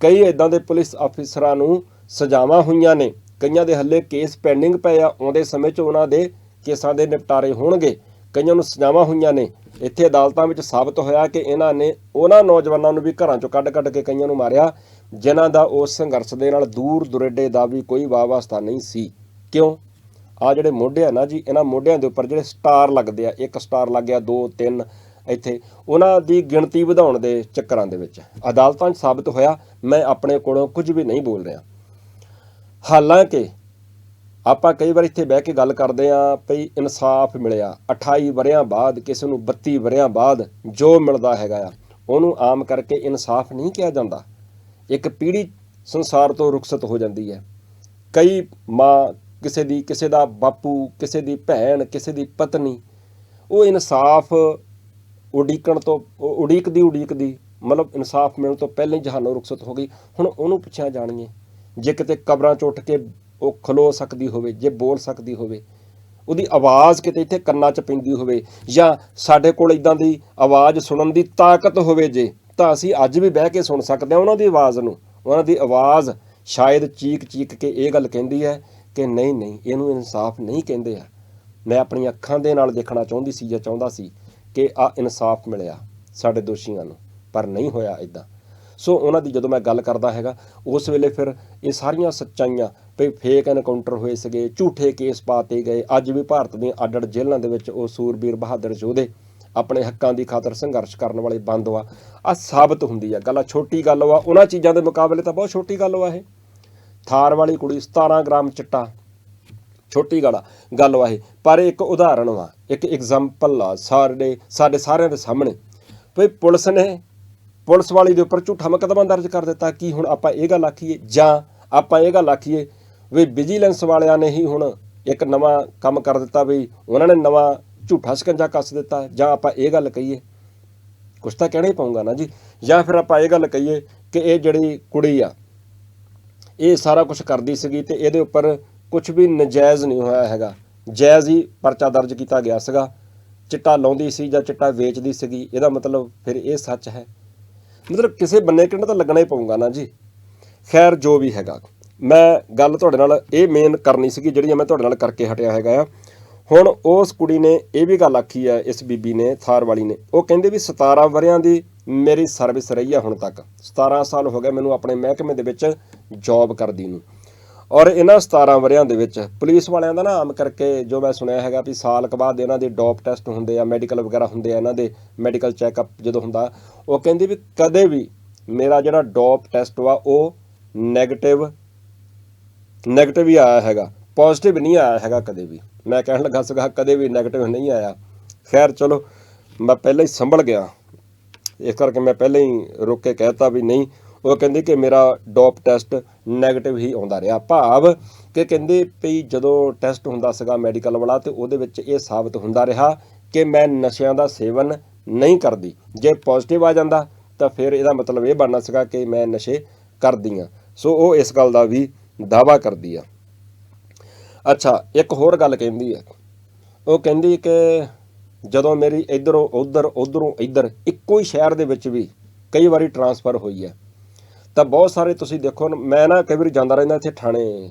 ਕਈ ਇਦਾਂ ਦੇ ਪੁਲਿਸ ਅਫਸਰਾਂ ਨੂੰ ਸਜ਼ਾਵਾਂ ਹੋਈਆਂ ਨੇ। ਕਈਆਂ ਦੇ ਹੱਲੇ ਕੇਸ ਪੈਂਡਿੰਗ ਪਏ ਆ ਆਉਂਦੇ ਸਮੇਂ 'ਚ ਉਹਨਾਂ ਦੇ ਕੇਸਾਂ ਦੇ ਨਿਪਟਾਰੇ ਹੋਣਗੇ। ਕਈਆਂ ਨੂੰ ਸਜ਼ਾਵਾਂ ਹੋਈਆਂ ਨੇ। ਇੱਥੇ ਅਦਾਲਤਾਂ ਵਿੱਚ ਸਾਬਤ ਹੋਇਆ ਕਿ ਇਹਨਾਂ ਨੇ ਉਹਨਾਂ ਨੌਜਵਾਨਾਂ ਨੂੰ ਵੀ ਘਰਾਂ 'ਚੋਂ ਕੱਢ-ਕੱਢ ਕੇ ਕਈਆਂ ਨੂੰ ਮਾਰਿਆ, ਜਿਨ੍ਹਾਂ ਦਾ ਉਸ ਸੰਘਰਸ਼ ਦੇ ਨਾਲ ਦੂਰ ਦੁਰੇਡੇ ਦਾ ਵੀ ਕੋਈ ਵਾਵਾਸਤਾ ਨਹੀਂ ਸੀ। ਕਿਉਂ? ਆ ਜਿਹੜੇ ਮੋਢੇ ਆ ਨਾ ਜੀ, ਇਹਨਾਂ ਮੋਢਿਆਂ ਦੇ ਉੱਪਰ ਜਿਹੜੇ ਸਟਾਰ ਲੱਗਦੇ ਆ, ਇੱਕ ਸਟਾਰ ਲੱਗ ਗਿਆ, ਦੋ, ਤਿੰਨ ਇੱਥੇ, ਉਹਨਾਂ ਦੀ ਗਿਣਤੀ ਵਧਾਉਣ ਦੇ ਚੱਕਰਾਂ ਦੇ ਵਿੱਚ। ਅਦਾਲਤਾਂ 'ਚ ਸਾਬਤ ਹੋਇਆ, ਮੈਂ ਆਪਣੇ ਕੋਲੋਂ ਕੁਝ ਵੀ ਨਹੀਂ ਬੋਲ ਰਿਹਾ। ਹਾਲਾਂਕਿ ਆਪਾਂ ਕਈ ਵਾਰ ਇੱਥੇ ਬਹਿ ਕੇ ਗੱਲ ਕਰਦੇ ਆਂ ਭਈ ਇਨਸਾਫ ਮਿਲਿਆ। 28 ਵਰਿਆਂ ਬਾਅਦ, ਕਿਸੇ ਨੂੰ 32 ਵਰਿਆਂ ਬਾਅਦ ਜੋ ਮਿਲਦਾ ਹੈਗਾ ਆ, ਉਹਨੂੰ ਆਮ ਕਰਕੇ ਇਨਸਾਫ ਨਹੀਂ ਕਿਹਾ ਜਾਂਦਾ। ਇੱਕ ਪੀੜ੍ਹੀ ਸੰਸਾਰ ਤੋਂ ਰੁਖਸਤ ਹੋ ਜਾਂਦੀ ਹੈ। ਕਈ ਮਾਂ ਕਿਸੇ ਦੀ, ਕਿਸੇ ਦਾ ਬਾਪੂ, ਕਿਸੇ ਦੀ ਭੈਣ, ਕਿਸੇ ਦੀ ਪਤਨੀ, ਉਹ ਇਨਸਾਫ ਉਡੀਕਣ ਤੋਂ ਉਡੀਕਦੀ ਉਡੀਕਦੀ, ਮਤਲਬ ਇਨਸਾਫ ਮਿਲਣ ਤੋਂ ਪਹਿਲਾਂ ਹੀ ਜਹਾਨੋਂ ਰੁਖਸਤ ਹੋ ਗਈ। ਹੁਣ ਉਹਨੂੰ ਪੁੱਛਿਆ ਜਾਣਗੇ ਜੇ ਕਿਤੇ ਕਬਰਾਂ 'ਚ ਉੱਠ ਕੇ ਉਹ ਖਲੋ ਸਕਦੀ ਹੋਵੇ, ਜੇ ਬੋਲ ਸਕਦੀ ਹੋਵੇ। ਉਹਦੀ ਆਵਾਜ਼ ਕਿਤੇ ਇੱਥੇ ਕੰਨਾਂ 'ਚ ਪੈਂਦੀ ਹੋਵੇ ਜਾਂ ਸਾਡੇ ਕੋਲ ਇਦਾਂ ਦੀ ਆਵਾਜ਼ ਸੁਣਨ ਦੀ ਤਾਕਤ ਹੋਵੇ ਜੇ, ਤਾਂ ਅਸੀਂ ਅੱਜ ਵੀ ਬਹਿ ਕੇ ਸੁਣ ਸਕਦੇ ਹਾਂ ਉਹਨਾਂ ਦੀ ਆਵਾਜ਼ ਨੂੰ। ਉਹਨਾਂ ਦੀ ਆਵਾਜ਼ ਸ਼ਾਇਦ ਚੀਕ ਚੀਕ ਕੇ ਇਹ ਗੱਲ ਕਹਿੰਦੀ ਹੈ ਕਿ ਨਹੀਂ ਨਹੀਂ, ਇਹਨੂੰ ਇਨਸਾਫ ਨਹੀਂ ਕਹਿੰਦੇ ਆ। ਮੈਂ ਆਪਣੀਆਂ ਅੱਖਾਂ ਦੇ ਨਾਲ ਦੇਖਣਾ ਚਾਹੁੰਦੀ ਸੀ ਜਾਂ ਚਾਹੁੰਦਾ ਸੀ ਕਿ ਆ ਇਨਸਾਫ ਮਿਲਿਆ ਸਾਡੇ ਦੋਸ਼ੀਆਂ ਨੂੰ, ਪਰ ਨਹੀਂ ਹੋਇਆ ਇਦਾਂ ਸੋ ਉਹਨਾਂ ਦੀ ਜਦੋਂ ਮੈਂ ਗੱਲ ਕਰਦਾ ਹੈਗਾ, ਉਸ ਵੇਲੇ ਫਿਰ ਇਹ ਸਾਰੀਆਂ ਸੱਚਾਈਆਂ ਵੀ ਫੇਕ ਐਨਕਾਊਂਟਰ ਹੋਏ ਸੀਗੇ, ਝੂਠੇ ਕੇਸ ਪਾਤੇ ਗਏ। ਅੱਜ ਵੀ ਭਾਰਤ ਦੀਆਂ ਅੱਡ-ਅੱਡ ਜੇਲ੍ਹਾਂ ਦੇ ਵਿੱਚ ਉਹ ਸੂਰਬੀਰ ਬਹਾਦਰ ਯੋਧੇ ਆਪਣੇ ਹੱਕਾਂ ਦੀ ਖਾਤਰ ਸੰਘਰਸ਼ ਕਰਨ ਵਾਲੇ ਬੰਦ ਵਾ ਆ ਸਾਬਤ ਹੁੰਦੀ ਆ ਗੱਲ ਆ ਛੋਟੀ ਗੱਲ ਵਾ। ਉਹਨਾਂ ਚੀਜ਼ਾਂ ਦੇ ਮੁਕਾਬਲੇ ਤਾਂ ਬਹੁਤ ਛੋਟੀ ਗੱਲ ਵਾ ਇਹ। ਥਾਰ ਵਾਲੀ ਕੁੜੀ 17 ਗ੍ਰਾਮ ਚਿੱਟਾ, ਛੋਟੀ ਗੱਲ ਆ, ਗੱਲ ਵਾ ਇਹ। ਪਰ ਇੱਕ ਉਦਾਹਰਣ ਵਾ, ਇੱਕ ਐਗਜ਼ਾਮਪਲ ਆ ਸਾਡੇ ਸਾਡੇ ਸਾਰਿਆਂ ਦੇ ਸਾਹਮਣੇ। ਵੀ ਪੁਲਿਸ ਨੇ ਪੁਲਿਸ ਵਾਲੀ ਦੇ ਉੱਪਰ ਝੂਠਾ ਮੁਕੱਦਮਾ ਦਰਜ ਕਰ ਦਿੱਤਾ ਕੀ ਹੁਣ ਆਪਾਂ ਇਹ ਗੱਲ ਆਖੀਏ ਜਾਂ ਆਪਾਂ ਇਹ ਗੱਲ ਆਖੀਏ ਵੀ ਵਿਜੀਲੈਂਸ ਵਾਲਿਆਂ ਨੇ ਹੀ ਹੁਣ ਇੱਕ ਨਵਾਂ ਕੰਮ ਕਰ ਦਿੱਤਾ ਵੀ ਉਹਨਾਂ ਨੇ ਨਵਾਂ ਝੂਠਾ ਸਕੰਜਾ ਕੱਸ ਦਿੱਤਾ ਜਾਂ ਆਪਾਂ ਇਹ ਗੱਲ ਕਹੀਏ। ਕੁਛ ਤਾਂ ਕਹਿਣਾ ਹੀ ਪਊਗਾ ਨਾ ਜੀ। ਜਾਂ ਫਿਰ ਆਪਾਂ ਇਹ ਗੱਲ ਕਹੀਏ ਕਿ ਇਹ ਜਿਹੜੀ ਕੁੜੀ ਆ, ਇਹ ਸਾਰਾ ਕੁਝ ਕਰਦੀ ਸੀਗੀ ਤੇ ਇਹਦੇ ਉੱਪਰ ਕੁਝ ਵੀ ਨਜਾਇਜ਼ ਨਹੀਂ ਹੋਇਆ ਹੈਗਾ। ਜਾਇਜ਼ ਹੀ ਪਰਚਾ ਦਰਜ ਕੀਤਾ ਗਿਆ ਸੀਗਾ। ਚਿੱਟਾ ਲਾਉਂਦੀ ਸੀ ਜਾਂ ਚਿੱਟਾ ਵੇਚਦੀ ਸੀਗੀ, ਇਹਦਾ ਮਤਲਬ ਫਿਰ ਇਹ ਸੱਚ ਹੈ। ਮਤਲਬ ਕਿਸੇ ਬੰਨੇ ਕਿੰਨਾ ਤਾਂ ਲੱਗਣਾ ਹੀ ਪਊਗਾ ਨਾ ਜੀ। ਖੈਰ, ਜੋ ਵੀ ਹੈਗਾ। ਮੈਂ ਗੱਲ ਤੁਹਾਡੇ ਨਾਲ ਇਹ ਮੇਨ ਕਰਨੀ ਸੀਗੀ ਜਿਹੜੀ ਮੈਂ ਤੁਹਾਡੇ ਨਾਲ ਕਰਕੇ ਹਟਿਆ ਹੈਗਾ ਆ। ਹੁਣ ਉਸ ਕੁੜੀ ਨੇ ਇਹ ਵੀ ਗੱਲ ਆਖੀ ਹੈ ਇਸ ਬੀਬੀ ਨੇ, ਥਾਰ ਵਾਲੀ ਨੇ। ਉਹ ਕਹਿੰਦੇ ਵੀ 17 ਵਰਿਆਂ ਦੀ ਮੇਰੀ ਸਰਵਿਸ ਰਹੀ ਹੈ ਹੁਣ ਤੱਕ। 17 ਸਾਲ ਹੋ ਗਏ ਮੈਨੂੰ ਆਪਣੇ ਮਹਿਕਮੇ ਦੇ ਵਿੱਚ ਜੌਬ ਕਰਦੀ ਨੂੰ। ਔਰ ਇਹਨਾਂ 17 ਵਰਿਆਂ ਦੇ ਵਿੱਚ ਪੁਲਿਸ ਵਾਲਿਆਂ ਦਾ ਨਾ ਆਮ ਕਰਕੇ ਜੋ ਮੈਂ ਸੁਣਿਆ ਹੈਗਾ ਵੀ ਸਾਲ ਕੁ ਬਾਅਦ ਇਹਨਾਂ ਦੇ ਡੋਪ ਟੈਸਟ ਹੁੰਦੇ ਆ, ਮੈਡੀਕਲ ਵਗੈਰਾ ਹੁੰਦੇ ਆ, ਇਹਨਾਂ ਦੇ ਮੈਡੀਕਲ ਚੈੱਕਅਪ ਜਦੋਂ ਹੁੰਦਾ, ਉਹ ਕਹਿੰਦੀ ਵੀ ਕਦੇ ਵੀ ਮੇਰਾ ਜਿਹੜਾ ਡੋਪ ਟੈਸਟ ਵਾ, ਉਹ ਨੈਗੇਟਿਵ ਨੈਗੇਟਿਵ ਹੀ ਆਇਆ ਹੈਗਾ ਪੋਜ਼ਿਟਿਵ ਨਹੀਂ ਆਇਆ ਹੈਗਾ ਕਦੇ ਵੀ। ਮੈਂ ਕਹਿਣ ਲੱਗਾ ਸੀਗਾ, ਕਦੇ ਵੀ ਨੈਗੇਟਿਵ ਨਹੀਂ ਆਇਆ। ਖੈਰ ਚਲੋ, ਮੈਂ ਪਹਿਲਾਂ ਹੀ ਸੰਭਲ ਗਿਆ। ਇਸ ਕਰਕੇ ਮੈਂ ਪਹਿਲਾਂ ਹੀ ਰੁਕ ਕੇ ਕਹਿਤਾ ਵੀ ਨਹੀਂ ਉਹ ਕਹਿੰਦੇ ਕਿ ਮੇਰਾ ਡੋਪ ਟੈਸਟ 네ਗੇਟਿਵ ਹੀ ਆਉਂਦਾ ਰਿਹਾ। ਭਾਵ ਕਿ ਕਹਿੰਦੇ ਵੀ ਜਦੋਂ ਟੈਸਟ ਹੁੰਦਾ ਸੀਗਾ ਮੈਡੀਕਲ ਵਾਲਾ ਤੇ ਉਹਦੇ ਵਿੱਚ ਇਹ ਸਾਬਤ ਹੁੰਦਾ ਰਿਹਾ ਕਿ ਮੈਂ ਨਸ਼ਿਆਂ ਦਾ ਸੇਵਨ ਨਹੀਂ ਕਰਦੀ। ਜੇ ਪੋਜ਼ਿਟਿਵ ਆ ਜਾਂਦਾ ਤਾਂ ਫਿਰ ਇਹਦਾ ਮਤਲਬ ਇਹ ਬਣਨਾ ਸੀਗਾ ਕਿ ਮੈਂ ਨਸ਼ੇ ਕਰਦੀ ਆ ਸੋ ਉਹ ਇਸ ਗੱਲ ਦਾ ਵੀ ਦਾਵਾ ਕਰਦੀ ਆ। ਅੱਛਾ, ਇੱਕ ਹੋਰ ਗੱਲ ਕਹਿੰਦੀ ਹੈ ਉਹ ਕਹਿੰਦੀ ਕਿ ਜਦੋਂ ਮੇਰੀ ਇਧਰੋਂ ਉਧਰ, ਉਧਰੋਂ ਇੱਧਰ ਇੱਕੋ ਹੀ ਸ਼ਹਿਰ ਦੇ ਵਿੱਚ ਵੀ ਕਈ ਵਾਰੀ ਟਰਾਂਸਫਰ ਹੋਈ ਹੈ ਤਾਂ ਬਹੁਤ ਸਾਰੇ ਤੁਸੀਂ ਦੇਖੋ, ਮੈਂ ਨਾ ਕਈ ਵਾਰੀ ਜਾਂਦਾ ਰਹਿੰਦਾ ਇੱਥੇ ਥਾਣੇ।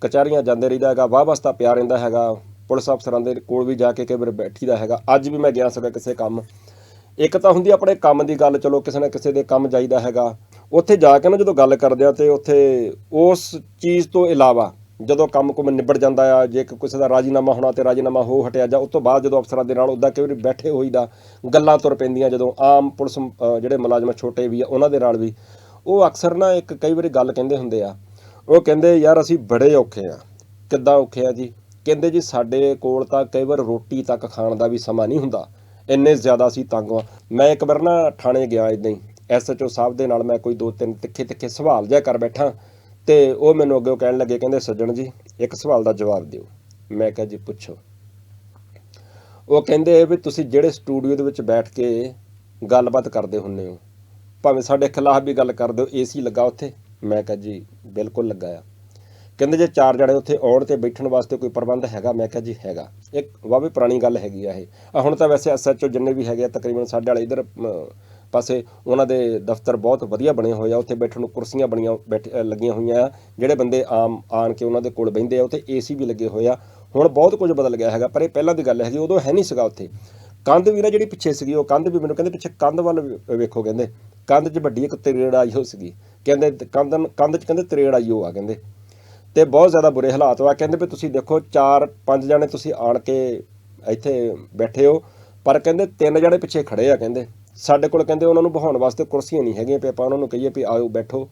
ਕਚਹਿਰੀਆਂ ਜਾਂਦੇ ਰਹਿੰਦਾ ਹੈਗਾ, ਵਾਹ ਵਸਤਾ ਪਿਆ ਰਹਿੰਦਾ ਹੈਗਾ। ਪੁਲਿਸ ਅਫਸਰਾਂ ਦੇ ਕੋਲ ਵੀ ਜਾ ਕੇ ਕਈ ਵਾਰ ਬੈਠੀਦਾ ਹੈਗਾ। ਅੱਜ ਵੀ ਮੈਂ ਗਿਆ ਸੀਗਾ ਕਿਸੇ ਕੰਮ। ਇੱਕ ਤਾਂ ਹੁੰਦੀ ਆਪਣੇ ਕੰਮ ਦੀ ਗੱਲ, ਚਲੋ ਕਿਸੇ ਨਾ ਕਿਸੇ ਦੇ ਕੰਮ ਜਾਈਦਾ ਹੈਗਾ। ਉੱਥੇ ਜਾ ਕੇ ਨਾ ਜਦੋਂ ਗੱਲ ਕਰਦੇ ਆ ਤੇ ਉੱਥੇ ਉਸ ਚੀਜ਼ ਤੋਂ ਇਲਾਵਾ ਜਦੋਂ ਕੰਮ ਕੁਮ ਨਿਬੜ ਜਾਂਦਾ ਆ, ਜੇ ਕਿਸੇ ਦਾ ਰਾਜੀਨਾਮਾ ਹੋਣਾ ਤੇ ਰਾਜੀਨਾਮਾ ਹੋ ਹਟਿਆ ਜਾਂ ਉਸ ਤੋਂ ਬਾਅਦ ਜਦੋਂ ਅਫਸਰਾਂ ਦੇ ਨਾਲ ਉੱਦਾਂ ਕਈ ਵਾਰੀ ਬੈਠੇ ਹੋਈਦਾ, ਗੱਲਾਂ ਤੁਰ ਪੈਂਦੀਆਂ ਜਦੋਂ ਆਮ ਪੁਲਿਸ ਜਿਹੜੇ ਮੁਲਾਜ਼ਮ ਛੋਟੇ ਵੀ ਆ, ਉਹਨਾਂ ਦੇ ਨਾਲ ਵੀ। ਉਹ ਅਕਸਰ ਨਾ ਇੱਕ ਕਈ ਵਾਰੀ ਗੱਲ ਕਹਿੰਦੇ ਹੁੰਦੇ ਆ, ਉਹ ਕਹਿੰਦੇ, ਯਾਰ ਅਸੀਂ ਬੜੇ ਔਖੇ ਆ। ਕਿੱਦਾਂ ਔਖੇ ਆ ਜੀ? ਕਹਿੰਦੇ ਜੀ, ਸਾਡੇ ਕੋਲ ਤਾਂ ਕਈ ਵਾਰ ਰੋਟੀ ਤੱਕ ਖਾਣ ਦਾ ਵੀ ਸਮਾਂ ਨਹੀਂ ਹੁੰਦਾ। ਇੰਨੇ ਜ਼ਿਆਦਾ ਅਸੀਂ ਤੰਗ ਆ। ਮੈਂ ਇੱਕ ਵਾਰ ਨਾ ਥਾਣੇ ਗਿਆ ਇਦਾਂ ਹੀ। ਐਸਐਚਓ ਸਾਹਿਬ ਦੇ ਨਾਲ ਮੈਂ ਕੋਈ ਦੋ ਤਿੰਨ ਤਿੱਖੇ ਤਿੱਖੇ ਸਵਾਲ ਜਿਹਾ ਕਰ ਬੈਠਾ ਤੇ ਉਹ ਮੈਨੂੰ ਅੱਗੇ ਕਹਿਣ ਲੱਗੇ, ਕਹਿੰਦੇ, ਸੱਜਣ ਜੀ, ਇੱਕ ਸਵਾਲ ਦਾ ਜਵਾਬ ਦਿਓ। ਮੈਂ ਕਿਹਾ ਜੀ, ਪੁੱਛੋ। ਉਹ ਕਹਿੰਦੇ ਵੀ, ਤੁਸੀਂ ਜਿਹੜੇ ਸਟੂਡੀਓ ਦੇ ਵਿੱਚ ਬੈਠ ਕੇ ਗੱਲਬਾਤ ਕਰਦੇ ਹੁੰਨੇ ਹੋ ਭਾਵੇਂ ਸਾਡੇ ਖਿਲਾਫ ਵੀ ਗੱਲ ਕਰਦੇ ਹੋ ਏਸੀ ਲੱਗਾ ਉੱਥੇ। ਮੈਂ ਕਿਹਾ ਜੀ, ਬਿਲਕੁਲ ਲੱਗਾ ਆ। ਕਹਿੰਦੇ ਜੇ ਚਾਰ ਜਣੇ ਉੱਥੇ ਆਉਣ ਤੇ ਬੈਠਣ ਵਾਸਤੇ ਕੋਈ ਪ੍ਰਬੰਧ ਹੈਗਾ? ਮੈਂ ਕਿਹਾ ਜੀ, ਹੈਗਾ। ਇੱਕ ਵਾਵੇ ਪੁਰਾਣੀ ਗੱਲ ਹੈਗੀ ਆ ਇਹ। ਹੁਣ ਤਾਂ ਵੈਸੇ ਐਸਐਚਓ ਜਿੰਨੇ ਵੀ ਹੈਗੇ ਆ, ਤਕਰੀਬਨ ਸਾਡੇ ਵਾਲੇ ਇਧਰ ਪਾਸੇ ਉਹਨਾਂ ਦੇ ਦਫ਼ਤਰ ਬਹੁਤ ਵਧੀਆ ਬਣੇ ਹੋਏ ਆ। ਉੱਥੇ ਬੈਠਣ ਨੂੰ ਕੁਰਸੀਆਂ ਬਣੀਆਂ, ਬੈਠ ਲੱਗੀਆਂ ਹੋਈਆਂ ਆ। ਜਿਹੜੇ ਬੰਦੇ ਆਮ, ਆਣ ਕੇ ਉਹਨਾਂ ਦੇ ਕੋਲ ਬਹਿੰਦੇ ਆ, ਉੱਥੇ ਏਸੀ ਵੀ ਲੱਗੇ ਹੋਏ ਆ। ਹੁਣ ਬਹੁਤ ਕੁਝ ਬਦਲ ਗਿਆ ਹੈਗਾ, ਪਰ ਇਹ ਪਹਿਲਾਂ ਦੀ ਗੱਲ ਹੈਗੀ, ਉਦੋਂ ਹੈ ਨਹੀਂ ਸੀਗਾ ਉੱਥੇ। ਕੰਧ ਵੀ ਨਾ ਜਿਹੜੀ ਪਿੱਛੇ ਸੀਗੀ, ਉਹ ਕੰਧ ਵੀ ਮੈਨੂੰ ਕਹਿੰਦੇ ਪਿੱਛੇ ਕੰਧ ਵੱਲ ਵੇਖੋ ਕਹਿੰਦੇ। ਕੰਧ 'ਚ ਵੱਡੀ ਇੱਕ ਤਰੇੜ ਆਈ ਹੋ ਸੀਗੀ। ਕਹਿੰਦੇ ਕੰਧ ਕੰਧ 'ਚ ਕਹਿੰਦੇ ਤਰੇੜ ਆਈ ਹੋ ਆ ਕਹਿੰਦੇ। ਤੇ ਬਹੁਤ ਜ਼ਿਆਦਾ ਬੁਰੇ ਹਾਲਾਤ ਵਾ। ਕਹਿੰਦੇ ਵੀ ਤੁਸੀਂ ਦੇਖੋ, ਚਾਰ ਪੰਜ ਜਣੇ ਤੁਸੀਂ ਆਣ ਕੇ ਇੱਥੇ ਬੈਠੇ ਹੋ, ਪਰ ਕਹਿੰਦੇ ਤਿੰਨ ਜਣੇ ਪਿੱਛੇ ਖੜੇ ਆ ਕਹਿੰਦੇ। ਸਾਡੇ ਕੋਲ ਕਹਿੰਦੇ ਉਹਨਾਂ ਨੂੰ ਬਹਾਉਣ ਵਾਸਤੇ ਕੁਰਸੀਆਂ ਨਹੀਂ ਹੈਗੀਆਂ ਵੀ ਆਪਾਂ ਉਹਨਾਂ ਨੂੰ ਕਹੀਏ ਵੀ ਆਓ ਬੈਠੋ।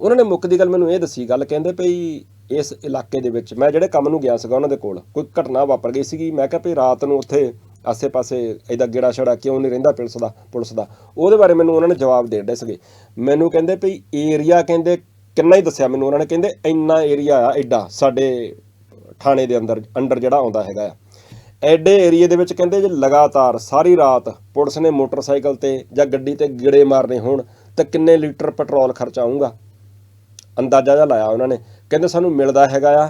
ਉਹਨਾਂ ਨੇ ਮੁੱਖ ਦੀ ਗੱਲ ਮੈਨੂੰ ਇਹ ਦੱਸੀ, ਗੱਲ ਕਹਿੰਦੇ ਭਈ ਇਸ ਇਲਾਕੇ ਦੇ ਵਿੱਚ, ਮੈਂ ਜਿਹੜੇ ਕੰਮ ਨੂੰ ਗਿਆ ਸੀਗਾ ਉਹਨਾਂ ਦੇ ਕੋਲ, ਕੋਈ ਘਟਨਾ ਵਾਪਰ ਗਈ ਸੀਗੀ। ਮੈਂ ਕਿਹਾ ਭਈ ਰਾਤ ਨੂੰ ਉੱਥੇ ਆਸੇ-ਪਾਸੇ ਇਹਦਾ ਗੇੜਾ ਛੜਾ ਕਿਉਂ ਨਹੀਂ ਰਹਿੰਦਾ ਪੁਲਿਸ ਦਾ ਪੁਲਿਸ ਦਾ? ਉਹਦੇ ਬਾਰੇ ਮੈਨੂੰ ਉਹਨਾਂ ਨੇ ਜਵਾਬ ਦੇ ਦਿੱਤੇ ਸੀਗੇ। ਮੈਨੂੰ ਕਹਿੰਦੇ ਭਈ ਏਰੀਆ ਕਹਿੰਦੇ ਕਿੰਨਾ ਹੀ ਦੱਸਿਆ ਮੈਨੂੰ ਉਹਨਾਂ ਨੇ, ਕਹਿੰਦੇ ਇੰਨਾ ਏਰੀਆ ਆ ਐਡਾ ਸਾਡੇ ਥਾਣੇ ਦੇ ਅੰਦਰ, ਅੰਡਰ ਜਿਹੜਾ ਆਉਂਦਾ ਹੈਗਾ ਆ। ਐਡੇ ਏਰੀਏ ਦੇ ਵਿੱਚ ਕਹਿੰਦੇ ਜੇ ਲਗਾਤਾਰ ਸਾਰੀ ਰਾਤ ਪੁਲਿਸ ਨੇ ਮੋਟਰਸਾਈਕਲ ਤੇ ਜਾਂ ਗੱਡੀ ਤੇ ਗੇੜੇ ਮਾਰਨੇ ਹੋਣ, ਤਾਂ ਕਿੰਨੇ ਲੀਟਰ ਪੈਟਰੋਲ ਖਰਚਾ ਆਊਗਾ? ਅੰਦਾਜ਼ਾ ਜਿਹਾ ਲਾਇਆ ਉਹਨਾਂ ਨੇ। ਕਹਿੰਦੇ ਸਾਨੂੰ ਮਿਲਦਾ ਹੈਗਾ ਆ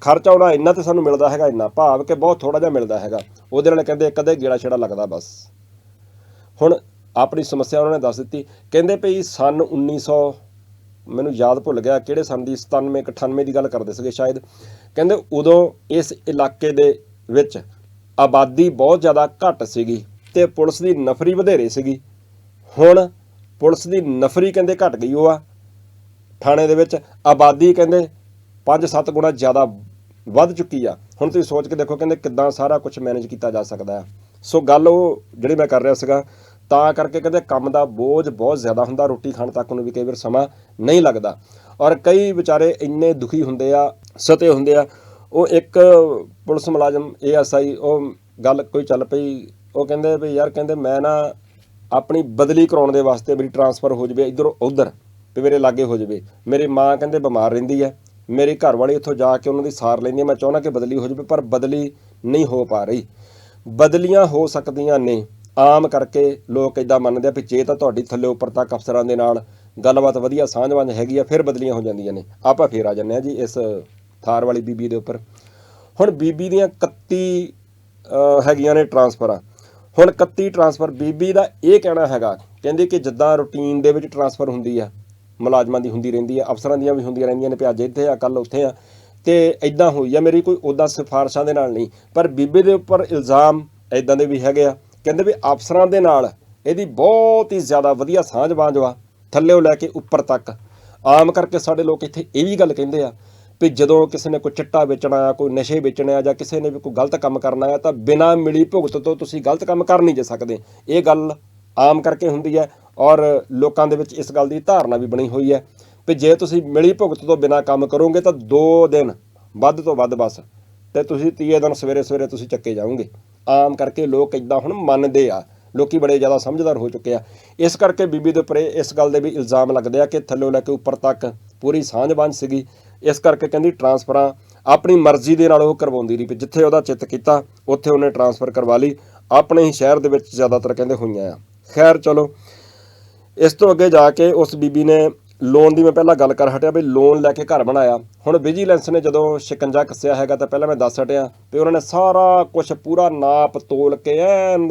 ਖਰਚਾ ਉਹਨਾਂ ਇੰਨਾ ਤੇ ਸਾਨੂੰ ਮਿਲਦਾ ਹੈਗਾ ਇੰਨਾ, ਭਾਵ ਕਿ ਬਹੁਤ ਥੋੜਾ ਜਿਹਾ ਮਿਲਦਾ ਹੈਗਾ। ਉਹਦੇ ਨਾਲ ਕਹਿੰਦੇ ਕਦੇ ਗੇੜਾ ਛੇੜਾ ਲੱਗਦਾ ਬਸ। ਹੁਣ ਆਪਣੀ ਸਮੱਸਿਆ ਉਹਨਾਂ ਨੇ ਦੱਸ ਦਿੱਤੀ। ਕਹਿੰਦੇ ਭਈ ਸਨ 1900 ਮੈਨੂੰ ਯਾਦ ਭੁੱਲ ਗਿਆ ਕਿਹੜੇ ਸੰਨ ਦੀ 97 98 ਦੀ ਗੱਲ ਕਰਦੇ ਸੀਗੇ ਸ਼ਾਇਦ। ਕਹਿੰਦੇ ਉਦੋਂ ਇਸ ਇਲਾਕੇ ਦੇ ਵਿੱਚ ਆਬਾਦੀ ਬਹੁਤ ਜ਼ਿਆਦਾ ਘੱਟ ਸੀਗੀ ਤੇ ਪੁਲਿਸ ਦੀ ਨਫਰੀ ਵਧੇਰੇ ਸੀਗੀ। ਹੁਣ ਪੁਲਿਸ ਦੀ ਨਫਰੀ ਕਹਿੰਦੇ ਘਟ ਗਈ, ਉਹ ਆ। ਥਾਣੇ ਦੇ ਵਿੱਚ ਆਬਾਦੀ ਕਹਿੰਦੇ 5-7 ਗੁਣਾ ਜ਼ਿਆਦਾ ਵੱਧ ਚੁੱਕੀ ਆ। ਹੁਣ ਤੁਸੀਂ ਸੋਚ ਕੇ ਦੇਖੋ ਕਹਿੰਦੇ ਕਿੱਦਾਂ ਸਾਰਾ ਕੁਝ ਮੈਨੇਜ ਕੀਤਾ ਜਾ ਸਕਦਾ ਹੈ। ਸੋ ਗੱਲ ਉਹ ਜਿਹੜੀ ਮੈਂ ਕਰ ਰਿਹਾ ਸੀਗਾ, ਤਾਂ ਕਰਕੇ ਕਹਿੰਦੇ ਕੰਮ ਦਾ ਬੋਝ ਬਹੁਤ ਜ਼ਿਆਦਾ ਹੁੰਦਾ, ਰੋਟੀ ਖਾਣ ਤੱਕ ਨੂੰ ਵੀ ਕਈ ਵਾਰ ਸਮਾਂ ਨਹੀਂ ਲੱਗਦਾ। ਔਰ ਕਈ ਵਿਚਾਰੇ ਇੰਨੇ ਦੁਖੀ ਹੁੰਦੇ ਆ, ਸਤੇ ਹੁੰਦੇ ਆ, ਉਹ ਇੱਕ ਪੁਲਿਸ ਮੁਲਾਜ਼ਮ ਏਐਸਆਈ ਉਹ ਗੱਲ ਕੋਈ ਚੱਲ ਪਈ, ਉਹ ਕਹਿੰਦੇ ਵੀ ਯਾਰ ਕਹਿੰਦੇ ਮੈਂ ਨਾ ਆਪਣੀ ਬਦਲੀ ਕਰਾਉਣ ਦੇ ਵਾਸਤੇ ਮੇਰੀ ਟਰਾਂਸਫਰ ਹੋ ਜਵੇ ਇਧਰੋਂ ਉਧਰ ਤੇ ਮੇਰੇ ਲਾਗੇ ਹੋ ਜਵੇ। ਮੇਰੀ ਮਾਂ ਕਹਿੰਦੇ ਬਿਮਾਰ ਰਹਿੰਦੀ ਹੈ ਮੇਰੇ ਘਰ ਵਾਲੀ ਇੱਥੋਂ ਜਾ ਕੇ ਉਹਨਾਂ ਦੀ ਸਾਰ ਲੈਂਦੀ ਹੈ ਮੈਂ ਚਾਹੁੰਦਾ ਕਿ ਬਦਲੀ ਹੋ ਜਾਵੇ, ਪਰ ਬਦਲੀ ਨਹੀਂ ਹੋ ਪਾ ਰਹੀ। ਬਦਲੀਆਂ ਹੋ ਸਕਦੀਆਂ ਨੇ। ਆਮ ਕਰਕੇ ਲੋਕ ਇਦਾਂ ਮੰਨਦੇ ਆ ਵੀ ਜੇ ਤਾਂ ਤੁਹਾਡੀ ਥੱਲੇ ਉੱਪਰ ਤੱਕ ਅਫਸਰਾਂ ਦੇ ਨਾਲ ਗੱਲਬਾਤ ਵਧੀਆ, ਸਾਂਝਵਾਂਝ ਹੈਗੀ ਆ, ਫਿਰ ਬਦਲੀਆਂ ਹੋ ਜਾਂਦੀਆਂ ਨੇ। ਆਪਾਂ ਫੇਰ ਆ ਜੰਨੇ ਆ ਜੀ ਇਸ ਥਾਰ ਵਾਲੀ ਬੀਬੀ ਦੇ ਉੱਪਰ। ਹੁਣ ਬੀਬੀ ਦੀਆਂ 31 ਹੈਗੀਆਂ ਨੇ ਟਰਾਂਸਫਰਾਂ ਹੁਣ 31 ਟਰਾਂਸਫਰ ਬੀਬੀ ਦਾ ਇਹ ਕਹਿਣਾ ਹੈਗਾ, ਕਹਿੰਦੀ ਕਿ ਜਿੱਦਾਂ ਰੂਟੀਨ ਦੇ ਵਿੱਚ ਟਰਾਂਸਫਰ ਹੁੰਦੀ ਆ ਮੁਲਾਜ਼ਮਾਂ ਦੀ ਹੁੰਦੀ ਰਹਿੰਦੀ ਆ, ਅਫਸਰਾਂ ਦੀਆਂ ਵੀ ਹੁੰਦੀਆਂ ਰਹਿੰਦੀਆਂ ਨੇ ਵੀ ਅੱਜ ਇੱਥੇ ਆ ਕੱਲ ਉੱਥੇ ਆ। ਤੇ ਇਦਾਂ ਹੋਈ ਆ, ਮੇਰੀ ਕੋਈ ਉਦਾਂ ਸਿਫਾਰਸ਼ਾਂ ਦੇ ਨਾਲ ਨਹੀਂ, ਪਰ ਬੀਬੇ ਦੇ ਉੱਪਰ ਇਲਜ਼ਾਮ ਇਦਾਂ ਦੇ ਵੀ ਹੈਗੇ ਆ, ਕਹਿੰਦੇ ਵੀ ਅਫਸਰਾਂ ਦੇ ਨਾਲ ਇਹਦੀ ਬਹੁਤ ਹੀ ਜ਼ਿਆਦਾ ਵਧੀਆ ਸਾਂਝ-ਬਾਂਝ ਵਾ, ਥੱਲੇੋਂ ਲੈ ਕੇ ਉੱਪਰ ਤੱਕ। ਆਮ ਕਰਕੇ ਸਾਡੇ ਲੋਕ ਇੱਥੇ ਇਹ ਵੀ ਗੱਲ ਕਹਿੰਦੇ ਆ ਵੀ ਜਦੋਂ ਕਿਸੇ ਨੇ ਕੋਈ ਚਿੱਟਾ ਵੇਚਣਾ ਆ ਕੋਈ ਨਸ਼ੇ ਵੇਚਣੇ ਆ ਜਾਂ ਕਿਸੇ ਨੇ ਵੀ ਕੋਈ ਗਲਤ ਕੰਮ ਕਰਨਾ ਆ, ਤਾਂ ਬਿਨਾਂ ਮਿਲੀ ਭੁਗਤ ਤੋਂ ਤੁਸੀਂ ਗਲਤ ਕੰਮ ਕਰ ਨਹੀਂ ਜੇ ਸਕਦੇ। ਇਹ ਗੱਲ ਆਮ ਕਰਕੇ ਹੁੰਦੀ ਹੈ ਔਰ ਲੋਕਾਂ ਦੇ ਵਿੱਚ ਇਸ ਗੱਲ ਦੀ ਧਾਰਨਾ ਵੀ ਬਣੀ ਹੋਈ ਹੈ ਵੀ ਜੇ ਤੁਸੀਂ ਮਿਲੀ ਭੁਗਤ ਤੋਂ ਬਿਨਾਂ ਕੰਮ ਕਰੋਗੇ ਤਾਂ 2 ਦਿਨ, ਵੱਧ ਤੋਂ ਵੱਧ ਬਸ, ਤੇ ਤੁਸੀਂ ਤੀਏ ਦਿਨ ਸਵੇਰੇ ਸਵੇਰੇ ਤੁਸੀਂ ਚੱਕੇ ਜਾਓਗੇ। ਆਮ ਕਰਕੇ ਲੋਕ ਇਦਾਂ ਹੁਣ ਮੰਨਦੇ ਆ, ਲੋਕੀ ਬੜੇ ਜ਼ਿਆਦਾ ਸਮਝਦਾਰ ਹੋ ਚੁੱਕੇ ਆ। ਇਸ ਕਰਕੇ ਬੀਬੀ ਦੇ ਉੱਪਰ ਇਸ ਗੱਲ ਦੇ ਵੀ ਇਲਜ਼ਾਮ ਲੱਗਦੇ ਆ ਕਿ ਥੱਲੋਂ ਲੈ ਕੇ ਉੱਪਰ ਤੱਕ ਪੂਰੀ ਸਾਂਝ-ਬਾਂਝ ਸੀਗੀ। ਇਸ ਕਰਕੇ ਕਹਿੰਦੀ ਟਰਾਂਸਫਰਾਂ ਆਪਣੀ ਮਰਜ਼ੀ ਦੇ ਨਾਲ ਉਹ ਕਰਵਾਉਂਦੀ ਰਹੀ ਵੀ ਜਿੱਥੇ ਉਹਦਾ ਚਿੱਤ ਕੀਤਾ, ਉੱਥੇ ਉਹਨੇ ਟਰਾਂਸਫਰ ਕਰਵਾ ਲਈ। ਆਪਣੇ ਹੀ ਸ਼ਹਿਰ ਦੇ ਵਿੱਚ ਜ਼ਿਆਦਾਤਰ ਕਹਿੰਦੇ ਹੋਈਆਂ ਆ। ਖੈਰ, ਚਲੋ। ਇਸ ਤੋਂ ਅੱਗੇ ਜਾ ਕੇ ਉਸ ਬੀਬੀ ਨੇ ਲੋਨ ਦੀ ਮੈਂ ਪਹਿਲਾਂ ਗੱਲ ਕਰ ਹਟਿਆ ਵੀ ਲੋਨ ਲੈ ਕੇ ਘਰ ਬਣਾਇਆ। ਹੁਣ ਵਿਜੀਲੈਂਸ ਨੇ ਜਦੋਂ ਸ਼ਿਕੰਜਾ ਕੱਸਿਆ ਹੈਗਾ ਤਾਂ ਪਹਿਲਾਂ ਮੈਂ ਦੱਸ ਹਟਿਆ ਵੀ ਉਹਨਾਂ ਨੇ ਸਾਰਾ ਕੁਝ ਪੂਰਾ ਨਾਪ ਤੋਲ ਕੇ ਐਨ